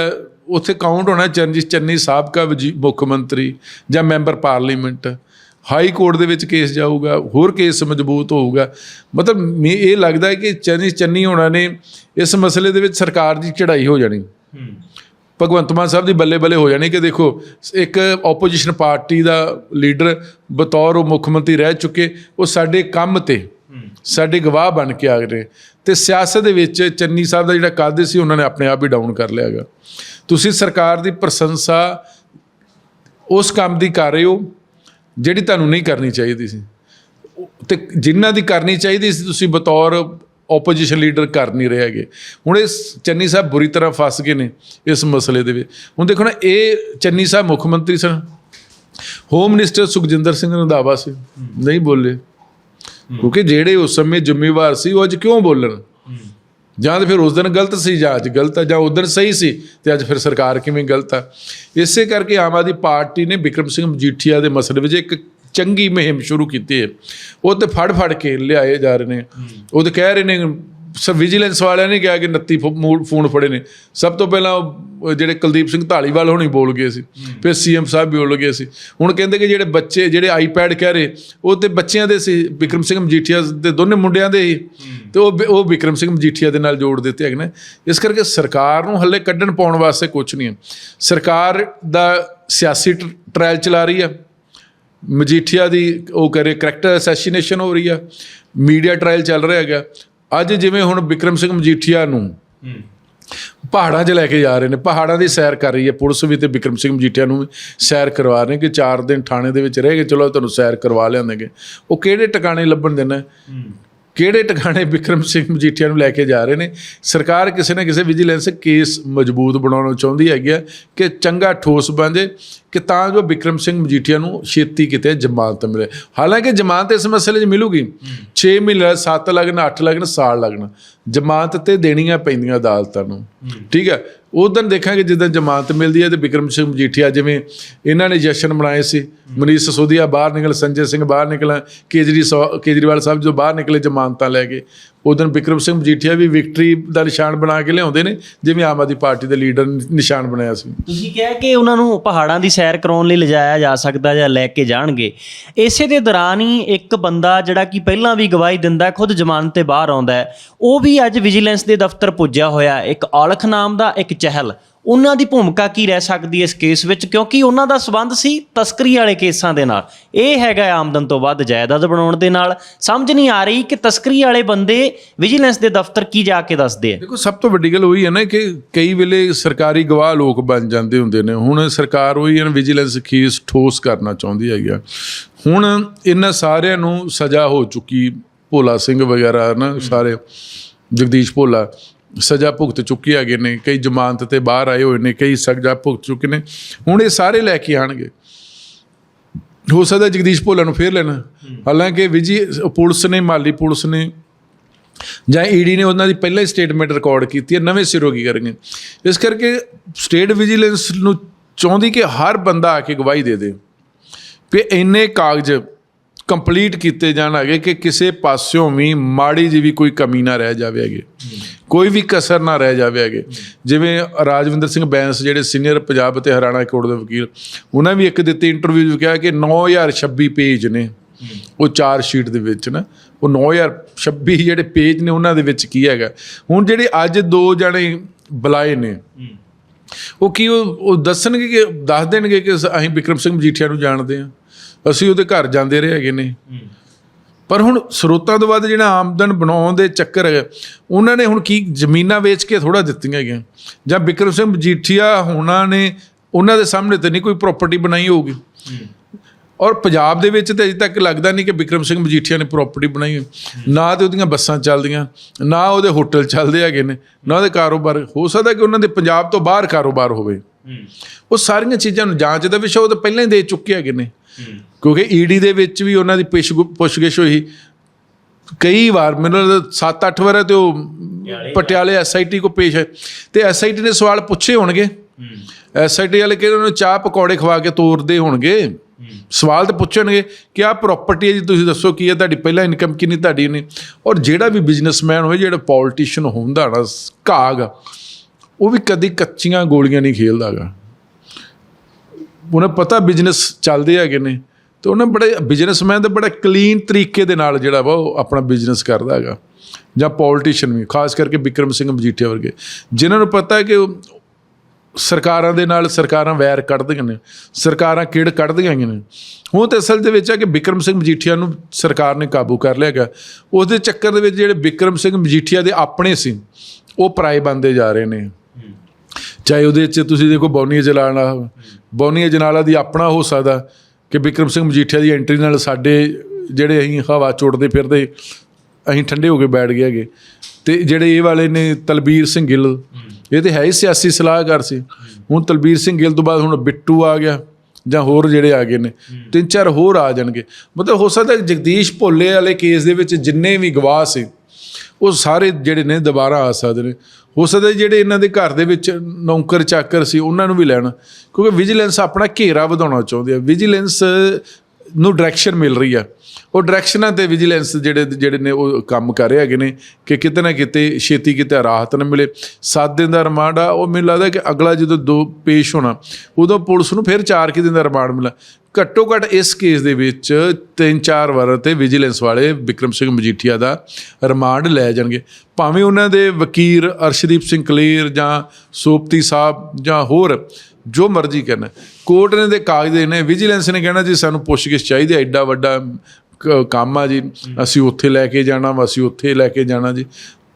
ਉੱਥੇ ਕਾਊਂਟ ਹੋਣਾ ਚਰਨਜੀਤ ਚੰਨੀ ਸਾਬਕਾ ਮੁੱਖ ਮੰਤਰੀ ਜਾਂ ਮੈਂਬਰ ਪਾਰਲੀਮੈਂਟ ਹਾਈ ਕੋਰਟ ਦੇ ਵਿੱਚ ਕੇਸ ਜਾਊਗਾ ਹੋਰ ਕੇਸ ਮਜ਼ਬੂਤ ਹੋਊਗਾ। ਮਤਲਬ ਇਹ ਲੱਗਦਾ ਹੈ ਕਿ ਚਰਨਜੀਤ ਚੰਨੀ ਹੋਣਾ ਨੇ ਇਸ ਮਸਲੇ ਦੇ ਵਿੱਚ ਸਰਕਾਰ ਦੀ ਚੜ੍ਹਾਈ ਹੋ ਜਾਣੀ। ਭਗਵੰਤ ਮਾਨ ਸਾਹਿਬ ਦੀ ਬੱਲੇ ਬੱਲੇ ਹੋ ਜਾਣੀ ਕਿ ਦੇਖੋ, ਇੱਕ ਆਪੋਜੀਸ਼ਨ ਪਾਰਟੀ ਦਾ ਲੀਡਰ ਬਤੌਰ ਉਹ ਮੁੱਖ ਮੰਤਰੀ ਰਹਿ ਚੁੱਕੇ, ਉਹ ਸਾਡੇ ਕੰਮ ਤੇ, ਸਾਡੇ ਗਵਾਹ ਬਣ ਕੇ ਆ ਗਏ ਤੇ ਸਿਆਸਤ ਦੇ ਵਿੱਚ ਚੰਨੀ ਸਾਹਿਬ ਦਾ ਜਿਹੜਾ ਕੱਦ ਸੀ, ਉਹਨਾਂ ਨੇ ਆਪਣੇ ਆਪ ਹੀ ਡਾਊਨ ਕਰ ਲਿਆ ਹੈਗਾ। ਤੁਸੀਂ ਸਰਕਾਰ ਦੀ ਪ੍ਰਸ਼ੰਸਾ ਉਸ ਕੰਮ ਦੀ ਕਰ ਰਹੇ ਹੋ, ਜਿਹੜੀ ਤੁਹਾਨੂੰ ਨਹੀਂ ਕਰਨੀ ਚਾਹੀਦੀ ਸੀ। ਤੇ ਜਿਨ੍ਹਾਂ ਦੀ ਕਰਨੀ ਚਾਹੀਦੀ ਸੀ, ਤੁਸੀਂ ਬਤੌਰ ਆਪੋਜੀਸ਼ਨ ਲੀਡਰ ਕਰ ਨਹੀਂ ਰਹੇ ਹੈਗੇ। ਹੁਣ ਇਹ ਚੰਨੀ ਸਾਹਿਬ ਬੁਰੀ ਤਰ੍ਹਾਂ ਫਸ ਗਏ ਨੇ ਇਸ ਮਸਲੇ ਦੇ ਵਿੱਚ। ਹੁਣ ਦੇਖੋ ਨਾ, ਇਹ ਚੰਨੀ ਸਾਹਿਬ ਮੁੱਖ ਮੰਤਰੀ ਸਨ। ਹੋਮ ਮਿਨਿਸਟਰ ਸੁਖਜਿੰਦਰ ਸਿੰਘ ਰੰਧਾਵਾ ਸੀ। ਨਹੀਂ ਬੋਲੇ। ਕਿਉਂਕਿ ਜਿਹੜੇ ਉਸ ਸਮੇਂ ਜ਼ਿੰਮੇਵਾਰ ਸੀ, ਉਹ ਅੱਜ ਕਿਉਂ ਬੋਲਣ? ਜਾਂ ਤਾਂ ਫਿਰ ਉਸ ਦਿਨ ਗਲਤ ਸੀ, ਜਾਂ ਅੱਜ ਗਲਤ ਹੈ ਜਾਂ ਉਸ ਦਿਨ ਸਹੀ ਸੀ, ਤੇ ਅੱਜ ਫਿਰ ਸਰਕਾਰ ਕਿਵੇਂ ਗਲਤ ਆ? ਇਸੇ ਕਰਕੇ ਆਮ ਆਦਮੀ ਪਾਰਟੀ ਨੇ ਵਿਕਰਮ ਸਿੰਘ ਮਜੀਠੀਆ ਦੇ ਮਸਲੇ ਵਿੱਚ ਇੱਕ ਚੰਗੀ ਮੁਹਿੰਮ ਸ਼ੁਰੂ ਕੀਤੀ ਹੈ। ਉਹ ਤੇ ਫੜ ਫੜ ਕੇ ਲਿਆਏ ਜਾ ਰਹੇ ਨੇ। ਉਹ ਤੇ ਕਹਿ ਰਹੇ ਨੇ ਸਰ ਵਿਜੀਲੈਂਸ ਵਾਲਿਆਂ ਨੇ ਕਿਹਾ ਕਿ 29 ਫੋ- ਮੂਲ ਫੋਨ ਫੜੇ ਨੇ। ਸਭ ਤੋਂ ਪਹਿਲਾਂ ਉਹ ਜਿਹੜੇ ਕੁਲਦੀਪ ਸਿੰਘ ਢਾਲੀਵਾਲ ਹੋਣੀ ਬੋਲ ਗਏ ਸੀ। ਫਿਰ ਸੀਐਮ ਸਾਹਿਬ ਵੀ ਬੋਲ ਗਏ ਸੀ। ਹੁਣ ਕਹਿੰਦੇ ਕਿ ਜਿਹੜੇ ਬੱਚੇ ਜਿਹੜੇ ਆਈਪੈਡ ਕਹਿ ਰਹੇ ਉਹ ਤੇ ਬੱਚਿਆਂ ਦੇ ਸੀ ਵਿਕਰਮ ਸਿੰਘ ਮਜੀਠੀਆ ਦੇ ਦੋਨੇ ਮੁੰਡਿਆਂ ਦੇ ਹੀ। ਤੇ ਉਹ ਉਹ ਵਿਕਰਮ ਸਿੰਘ ਮਜੀਠੀਆ ਦੇ ਨਾਲ ਜੋੜ ਦਿੱਤੇ ਹੈਗੇ ਨੇ। ਇਸ ਕਰਕੇ ਸਰਕਾਰ ਨੂੰ ਹੱਲੇ ਕੱਢਣ ਪਾਉਣ ਵਾਸਤੇ ਕੁਝ ਨਹੀਂ ਹੈ। ਸਰਕਾਰ ਦਾ ਸਿਆਸੀ ਟ੍ਰਾਇਲ ਚਲਾ ਰਹੀ ਹੈ। ਮਜੀਠੀਆ ਦੀ ਉਹ ਕਰੇ ਕਰੈਕਟਰ ਅਸੈਸੀਨੇਸ਼ਨ ਹੋ ਰਹੀ ਆ ਮੀਡੀਆ ਟ੍ਰਾਇਲ ਚੱਲ ਰਿਹਾ ਹੈਗਾ। ਅੱਜ ਜਿਵੇਂ ਹੁਣ ਵਿਕਰਮ ਸਿੰਘ ਮਜੀਠੀਆ ਨੂੰ ਪਹਾੜਾਂ 'ਚ ਲੈ ਕੇ ਜਾ ਰਹੇ ਨੇ ਪਹਾੜਾਂ ਦੀ ਸੈਰ ਕਰ ਰਹੀ ਹੈ ਪੁਲਿਸ ਵੀ ਤੇ ਵਿਕਰਮ ਸਿੰਘ ਮਜੀਠੀਆ ਨੂੰ ਸੈਰ ਕਰਵਾ ਰਹੇ ਕਿ 4 ਦਿਨ ਥਾਣੇ ਦੇ ਵਿੱਚ ਰਹਿ ਕੇ ਚਲੋ ਤੁਹਾਨੂੰ ਸੈਰ ਕਰਵਾ ਲਿਆਂਦੇਗੇ ਉਹ ਕਿਹੜੇ ਟਿਕਾਣੇ ਲੱਭਣ ਦੇਣਾ? ਕਿਹੜੇ ਟਿਕਾਣੇ ਵਿਕਰਮ ਸਿੰਘ ਮਜੀਠੀਆ ਨੂੰ ਲੈ ਕੇ ਜਾ ਰਹੇ ਨੇ? ਸਰਕਾਰ ਕਿਸੇ ਨਾ ਕਿਸੇ ਵਿਜੀਲੈਂਸ ਕੇਸ ਮਜ਼ਬੂਤ ਬਣਾਉਣਾ ਚਾਹੁੰਦੀ ਹੈਗੀ ਆ ਕਿ ਚੰਗਾ ਠੋਸ ਬਣ ਜੇ ਕਿ ਤਾਂ ਜੋ ਵਿਕਰਮ ਸਿੰਘ ਮਜੀਠੀਆ ਨੂੰ ਛੇਤੀ ਕਿਤੇ ਜ਼ਮਾਨਤ ਮਿਲੇ। ਹਾਲਾਂਕਿ ਜ਼ਮਾਨਤ ਇਸ ਮਸਲੇ 'ਚ ਮਿਲੂਗੀ। 6 ਮਹੀਨੇ 7 ਲੱਗਣਾ 8 ਲੱਗਣਾ, ਸਾਲ ਲੱਗਣਾ। ਜ਼ਮਾਨਤ ਤੇ ਦੇਣੀਆਂ ਪੈਂਦੀਆਂ ਅਦਾਲਤਾਂ ਨੂੰ। ਠੀਕ ਹੈ ਉਦੋਂ ਦੇਖਾਂਗੇ ਜਦੋਂ ਜ਼ਮਾਨਤ ਮਿਲਦੀ ਹੈ ਤੇ ਵਿਕਰਮ ਸਿੰਘ ਮਜੀਠੀਆ ਜਿਵੇਂ ਇਹਨਾਂ ਨੇ ਜਸ਼ਨ ਮਨਾਏ ਸੀ। ਮਨੀਸ਼ ਸਸੋਦੀਆ ਬਾਹਰ ਨਿਕਲ, ਸੰਜੇ ਸਿੰਘ ਬਾਹਰ ਨਿਕਲ, ਕੇਜਰੀ ਸਾ- ਕੇਜਰੀਵਾਲ ਸਾਹਿਬ ਜੋ ਬਾਹਰ ਨਿਕਲੇ ਜ਼ਮਾਨਤਾਂ ਲੈ ਕੇ ਉਦੋਂ ਵਿਕਰਮ ਸਿੰਘ ਮਜੀਠੀਆ ਵੀ ਵਿਕਟਰੀ ਦਾ ਨਿਸ਼ਾਨ ਬਣਾ ਕੇ ਲਿਆਉਂਦੇ ਨੇ, ਜਿਵੇਂ ਆਮ ਆਦਮੀ ਪਾਰਟੀ ਦੇ ਲੀਡਰ ਨੇ ਨਿਸ਼ਾਨ ਬਣਾਇਆ ਸੀ। ਤੁਸੀਂ ਕਿਹਾ ਕਿ ਉਹਨਾਂ ਨੂੰ ਪਹਾੜਾਂ ਦੀ ਸੈਰ ਕਰਾਉਣ ਲਈ ਲਿਜਾਇਆ ਜਾ ਸਕਦਾ ਜਾਂ ਲੈ ਕੇ ਜਾਣਗੇ। ਇਸੇ ਦੇ ਦੌਰਾਨ ਹੀ ਇੱਕ ਬੰਦਾ ਜਿਹੜਾ ਕਿ ਪਹਿਲਾਂ ਵੀ ਗਵਾਹੀ ਦਿੰਦਾ, ਖੁਦ ਜ਼ਮਾਨਤ ਤੇ ਬਾਹਰ ਆਉਂਦਾ ਹੈ, ਉਹ ਵੀ ਅੱਜ ਵਿਜੀਲੈਂਸ ਦੇ ਦਫ਼ਤਰ ਪੁੱਜਿਆ ਹੋਇਆ ਇੱਕ ਔਲਖ ਨਾਮ ਦਾ ਇੱਕ ਚਹਿਲ। ਉਹਨਾਂ ਦੀ ਭੂਮਿਕਾ ਕੀ ਰਹਿ ਸਕਦੀ ਹੈ ਇਸ ਕੇਸ ਵਿੱਚ? ਕਿਉਂਕਿ ਉਹਨਾਂ ਦਾ ਸਬੰਧ ਸੀ ਤਸਕਰੀ ਵਾਲੇ ਕੇਸਾਂ ਦੇ ਨਾਲ। ਇਹ ਹੈਗਾ ਆਮਦਨ ਤੋਂ ਵੱਧ ਜਾਇਦਾਦ ਬਣਾਉਣ ਦੇ ਨਾਲ। ਸਮਝ ਨਹੀਂ ਆ ਰਹੀ ਕਿ ਤਸਕਰੀ ਵਾਲੇ ਬੰਦੇ ਵਿਜੀਲੈਂਸ ਦੇ ਦਫ਼ਤਰ ਕੀ ਜਾ ਕੇ ਦੱਸਦੇ ਆ। ਦੇਖੋ, ਸਭ ਤੋਂ ਵੱਡੀ ਗੱਲ ਉਹੀ ਹੈ ਨਾ ਕਿ ਕਈ ਵੇਲੇ ਸਰਕਾਰੀ ਗਵਾਹ ਲੋਕ ਬਣ ਜਾਂਦੇ ਹੁੰਦੇ ਨੇ। ਹੁਣ ਸਰਕਾਰ ਉਹੀ ਹੈ ਵਿਜੀਲੈਂਸ ਕੇਸ ਠੋਸ ਕਰਨਾ ਚਾਹੁੰਦੀ ਹੈਗੀ ਆ। ਹੁਣ ਇਹਨਾਂ ਸਾਰਿਆਂ ਨੂੰ ਸਜ਼ਾ ਹੋ ਚੁੱਕੀ ਭੋਲਾ ਸਿੰਘ ਵਗੈਰਾ ਨਾ, ਸਾਰੇ। ਜਗਦੀਸ਼ ਭੋਲਾ। ਸਜ਼ਾ ਭੁਗਤ ਚੁੱਕੇ ਹੈਗੇ ਨੇ, ਕਈ ਜ਼ਮਾਨਤ ਤੇ ਬਾਹਰ ਆਏ ਹੋਏ ਨੇ, ਕਈ ਸਜ਼ਾ ਭੁਗਤ ਚੁੱਕੇ ਨੇ। ਹੁਣ ਇਹ ਸਾਰੇ ਲੈ ਕੇ ਆਣਗੇ। ਹੋ ਸਕਦਾ ਜਗਦੀਸ਼ ਭੋਲਾ ਨੂੰ ਫੇਰ ਲੈਣਾ। ਹਾਲਾਂਕਿ ਵਿਜੀ ਪੁਲਿਸ ਨੇ, ਮਾਲੀ ਪੁਲਿਸ ਨੇ ਜਾਂ ਈਡੀ ਨੇ ਉਹਨਾਂ ਦੀ ਪਹਿਲਾਂ ਹੀ ਸਟੇਟਮੈਂਟ ਰਿਕਾਰਡ ਕੀਤੀ ਹੈ, ਨਵੇਂ ਸਿਰੋਂ ਕੀ ਕਰਨਗੇ। ਇਸ ਕਰਕੇ ਸਟੇਟ ਵਿਜੀਲੈਂਸ ਨੂੰ ਚਾਹੁੰਦੀ ਕਿ ਹਰ ਬੰਦਾ ਆ ਕੇ ਗਵਾਹੀ ਦੇ ਦੇ। ਵੀ ਇੰਨੇ ਕਾਗਜ਼ ਕੰਪਲੀਟ ਕੀਤੇ ਜਾਣ ਹੈਗੇ ਕਿ ਕਿਸੇ ਪਾਸਿਓਂ ਵੀ ਮਾੜੀ ਜਿਹੀ ਵੀ ਕੋਈ ਕਮੀ ਨਾ ਰਹਿ ਜਾਵੇ ਹੈਗੇ। ਕੋਈ ਵੀ ਕਸਰ ਨਾ ਰਹਿ ਜਾਵੇ ਹੈਗੇ। ਜਿਵੇਂ ਰਾਜਵਿੰਦਰ ਸਿੰਘ ਬੈਂਸ ਜਿਹੜੇ ਸੀਨੀਅਰ ਪੰਜਾਬ ਅਤੇ ਹਰਿਆਣਾ ਕੋਰਟ ਦੇ ਵਕੀਲ, ਉਹਨਾਂ ਵੀ ਇੱਕ ਦਿੱਤੀ ਇੰਟਰਵਿਊ ਵਿੱਚ ਕਿਹਾ ਕਿ 9026 ਪੇਜ ਨੇ। ਉਹ ਚਾਰ ਸ਼ੀਟ ਦੇ ਵਿੱਚ ਨਾ। ਉਹ 9026 ਜਿਹੜੇ ਪੇਜ ਨੇ, ਉਹਨਾਂ ਦੇ ਵਿੱਚ ਕੀ ਹੈਗਾ। ਹੁਣ ਜਿਹੜੇ ਅੱਜ ਦੋ ਜਣੇ ਬੁਲਾਏ ਨੇ, ਉਹ ਕੀ ਉਹ ਦੱਸਣਗੇ ਕਿ, ਦੱਸ ਦੇਣਗੇ ਕਿ ਅਸੀਂ ਵਿਕਰਮ ਸਿੰਘ ਮਜੀਠੀਆ ਨੂੰ ਜਾਣਦੇ ਹਾਂ? ਅਸੀਂ ਉਹਦੇ ਘਰ ਜਾਂਦੇ ਰਹੇ ਹੈਗੇ ਨੇ। ਪਰ ਹੁਣ ਸਰੋਤਾਂ ਤੋਂ ਵੱਧ ਜਿਹੜਾ ਆਮਦਨ ਬਣਾਉਣ ਦੇ ਚੱਕਰ ਹੈ ਉਹਨਾਂ ਨੇ ਹੁਣ ਕੀ ਜ਼ਮੀਨਾਂ ਵੇਚ ਕੇ ਥੋੜਾ ਦਿੱਤੀਆਂ ਹੈਗੀਆਂ। ਜਾਂ ਬਿਕਰਮ ਸਿੰਘ ਮਜੀਠੀਆ ਹੋਣਾ ਨੇ, ਉਹਨਾਂ ਦੇ ਸਾਹਮਣੇ ਤੇ ਨਹੀਂ ਕੋਈ ਪ੍ਰਾਪਰਟੀ ਬਣਾਈ ਹੋਊਗੀ। ਔਰ ਪੰਜਾਬ ਦੇ ਵਿੱਚ ਤੇ ਅਜੇ ਤੱਕ ਲੱਗਦਾ ਨਹੀਂ ਕਿ ਵਿਕਰਮ ਸਿੰਘ ਮਜੀਠੀਆ ਨੇ ਪ੍ਰਾਪਰਟੀ ਬਣਾਈ ਹੈ ਨਾ ਤੇ ਉਹਦੀਆਂ ਬੱਸਾਂ ਚੱਲਦੀਆਂ, ਨਾ ਉਹਦੇ ਹੋਟਲ ਚੱਲਦੇ ਹੈਗੇ ਨੇ, ਨਾ ਉਹਦੇ ਕਾਰੋਬਾਰ। ਹੋ ਸਕਦਾ ਕਿ ਉਹਨਾਂ ਦੇ ਪੰਜਾਬ ਤੋਂ ਬਾਹਰ ਕਾਰੋਬਾਰ ਹੋਵੇ। ਉਹ ਸਾਰੀਆਂ ਚੀਜ਼ਾਂ ਨੂੰ ਜਾਂਚ ਦਾ ਵਿਸ਼ਾ ਉਹ ਤਾਂ ਪਹਿਲਾਂ ਹੀ ਦੇ ਚੁੱਕੇ ਹੈਗੇ ਨੇ। ਕਿਉਂਕਿ ਈਡੀ ਦੇ ਵਿੱਚ ਵੀ ਉਹਨਾਂ ਦੀ ਪਿਛ ਪੁੱਛਗਿੱਛ ਹੋਈ। ਕਈ ਵਾਰ ਮੈਨੂੰ 7-8 ਵਾਰ ਤੇ ਉਹ ਪਟਿਆਲੇ ਐਸਆਈਟੀ ਕੋ ਪੇਸ਼ ਹੈ ਤੇ ਐਸਆਈਟੀ ਨੇ ਸਵਾਲ ਪੁੱਛੇ ਹੋਣਗੇ। ਐਸਆਈਟੀ ਵਾਲੇ ਕਿਹੜੇ ਉਹਨੂੰ ਚਾਹ ਪਕੌੜੇ ਖਵਾ ਕੇ ਤੋਰਦੇ ਹੋਣਗੇ। ਸਵਾਲ ਤਾਂ ਪੁੱਛਣਗੇ ਕਿ ਆਹ ਪ੍ਰਾਪਰਟੀ ਹੈ ਜੀ ਤੁਸੀਂ ਦੱਸੋ ਕੀ ਹੈ ਤੁਹਾਡੀ ਪਹਿਲਾਂ ਇਨਕਮ ਕਿੰਨੀ ਤੁਹਾਡੀ ਨੇ ਔਰ ਜਿਹੜਾ ਵੀ ਬਿਜ਼ਨਸਮੈਨ ਹੋਵੇ ਜਿਹੜਾ ਪੋਲੀਟੀਸ਼ੀਅਨ ਹੁੰਦਾ ਨਾ ਘਾਗ ਉਹ ਵੀ ਕਦੀ ਕੱਚੀਆਂ ਗੋਲੀਆਂ ਨਹੀਂ ਖੇਲਦਾਗਾ। ਉਹਨੂੰ ਪਤਾ ਬਿਜ਼ਨਸ ਚੱਲਦੇ ਹੈਗੇ ਨੇ, ਤੇ ਉਹਨੇ ਬੜੇ ਬਿਜ਼ਨਸਮੈਨ ਦਾ ਬੜਾ ਕਲੀਨ ਤਰੀਕੇ ਦੇ ਨਾਲ ਜਿਹੜਾ ਵਾ ਉਹ ਆਪਣਾ ਬਿਜ਼ਨਸ ਕਰਦਾ ਹੈਗਾ ਜਾਂ ਪੋਲੀਟੀਸ਼ੀਅਨ ਵੀ, ਖਾਸ ਕਰਕੇ ਵਿਕਰਮ ਸਿੰਘ ਮਜੀਠੀਆ ਵਰਗੇ, ਜਿਨ੍ਹਾਂ ਨੂੰ ਪਤਾ ਹੈ ਕਿ ਸਰਕਾਰਾਂ ਦੇ ਨਾਲ ਸਰਕਾਰਾਂ ਵੈਰ ਕੱਢਦੀਆਂ ਨੇ, ਸਰਕਾਰਾਂ ਕਿੜ ਕੱਢਦੀਆਂ ਨੇ। ਹੁਣ ਤੇ ਅਸਲ ਦੇ ਵਿੱਚ ਹੈ ਕਿ ਵਿਕਰਮ ਸਿੰਘ ਮਜੀਠੀਆ ਨੂੰ ਸਰਕਾਰ ਨੇ ਕਾਬੂ ਕਰ ਲਿਆ ਹੈਗਾ। ਉਸ ਦੇ ਚੱਕਰ ਦੇ ਵਿੱਚ ਜਿਹੜੇ ਵਿਕਰਮ ਸਿੰਘ ਮਜੀਠੀਆ ਦੇ ਆਪਣੇ ਸੀ, ਉਹ ਪਰਾਏ ਬੰਦੇ ਜਾ ਰਹੇ ਨੇ। ਚਾਹੇ ਉਹਦੇ 'ਚ ਤੁਸੀਂ ਦੇਖੋ ਬੌਨੀ ਜਲਾਲਾ ਬੌਨੀ ਜਨਾਲਾ ਦੀ ਆਪਣਾ ਹੋ ਸਕਦਾ ਕਿ ਵਿਕਰਮ ਸਿੰਘ ਮਜੀਠੀਆ ਦੀ ਐਂਟਰੀ ਨਾਲ ਸਾਡੇ ਜਿਹੜੇ ਅਸੀਂ ਹਵਾ ਚੋੜਦੇ ਫਿਰਦੇ, ਅਸੀਂ ਠੰਡੇ ਹੋ ਕੇ ਬੈਠ ਗਏ ਹੈਗੇ। ਤੇ ਜਿਹੜੇ ਇਹ ਵਾਲੇ ਨੇ ਤਲਬੀਰ ਸਿੰਘ ਗਿੱਲ, ਇਹ ਤੇ ਹੈ ਹੀ ਸਿਆਸੀ ਸਲਾਹਕਾਰ ਸੀ। ਹੁਣ ਤਲਬੀਰ ਸਿੰਘ ਗਿੱਲ ਤੋਂ ਬਾਅਦ ਹੁਣ ਬਿੱਟੂ ਆ ਗਿਆ, ਜਾਂ ਹੋਰ ਜਿਹੜੇ ਆ ਗਏ ਨੇ, ਤਿੰਨ ਚਾਰ ਹੋਰ ਆ ਜਾਣਗੇ। ਮਤਲਬ ਹੋ ਸਕਦਾ ਜਗਦੀਸ਼ ਭੋਲੇ ਵਾਲੇ ਕੇਸ ਦੇ ਵਿੱਚ ਜਿੰਨੇ ਵੀ ਗਵਾਹ ਸੀ ਉਹ ਸਾਰੇ ਜਿਹੜੇ ਨੇ ਦੁਬਾਰਾ ਆ ਸਕਦੇ ਨੇ। ਹੋ ਸਕਦਾ ਜਿਹੜੇ ਇਹਨਾਂ ਦੇ ਘਰ ਦੇ ਵਿੱਚ ਨੌਕਰ ਚਾਕਰ ਸੀ, ਉਹਨਾਂ ਨੂੰ ਵੀ ਲੈਣ। ਕਿਉਂਕਿ ਵਿਜੀਲੈਂਸ ਆਪਣਾ ਘੇਰਾ ਵਧਾਉਣਾ ਚਾਹੁੰਦੀ ਹੈ ਵਿਜੀਲੈਂਸ ਨੂੰ ਡਾਇਰੈਕਸ਼ਨ ਮਿਲ ਰਹੀ ਆ। ਉਹ ਡਾਇਰੈਕਸ਼ਨਾਂ ਤੇ ਵਿਜੀਲੈਂਸ ਜਿਹੜੇ ਜਿਹੜੇ ਨੇ ਉਹ ਕੰਮ ਕਰ ਰਹੇ ਹੈਗੇ ਨੇ ਕਿ ਕਿਤੇ ਨਾ ਕਿਤੇ ਛੇਤੀ ਕਿਤੇ ਰਾਹਤ ਨਾ ਮਿਲੇ। 7 ਦਿਨ ਦਾ ਰਿਮਾਂਡ ਆ। ਉਹ ਮੈਨੂੰ ਲੱਗਦਾ ਕਿ ਅਗਲਾ ਜਦੋਂ ਦੋ ਪੇਸ਼ ਹੋਣਾ, ਉਦੋਂ ਪੁਲਿਸ ਨੂੰ ਫਿਰ 4 ਕਿ ਦਿਨ ਦਾ ਰਿਮਾਂਡ ਮਿਲਾ ਘੱਟੋ ਘੱਟ ਇਸ ਕੇਸ ਦੇ ਵਿੱਚ ਤਿੰਨ ਚਾਰ ਵਾਰ ਤੇ ਵਿਜੀਲੈਂਸ ਵਾਲੇ ਵਿਕਰਮ ਸਿੰਘ ਮਜੀਠੀਆ ਦਾ ਰਿਮਾਂਡ ਲੈ ਜਾਣਗੇ। ਭਾਵੇਂ ਉਹਨਾਂ ਦੇ ਵਕੀਲ ਅਰਸ਼ਦੀਪ ਸਿੰਘ ਕਲੇਰ ਜਾਂ ਸੋਪਤੀ ਸਾਹਿਬ ਜਾਂ ਹੋਰ ਜੋ ਮਰਜ਼ੀ ਕਰਨਾ ਕੋਰਟ ਨੇ ਦੇ ਕਾਗਜ਼ ਦੇਣੇ ਵਿਜੀਲੈਂਸ ਨੇ ਕਹਿਣਾ, ਜੀ, ਸਾਨੂੰ ਪੁੱਛਗਿੱਛ ਚਾਹੀਦੀ ਹੈ, ਐਡਾ ਵੱਡਾ ਕੰਮ ਆ ਜੀ, ਅਸੀਂ ਉੱਥੇ ਲੈ ਕੇ ਜਾਣਾ ਵਾ, ਅਸੀਂ ਉੱਥੇ ਲੈ ਕੇ ਜਾਣਾ ਜੀ।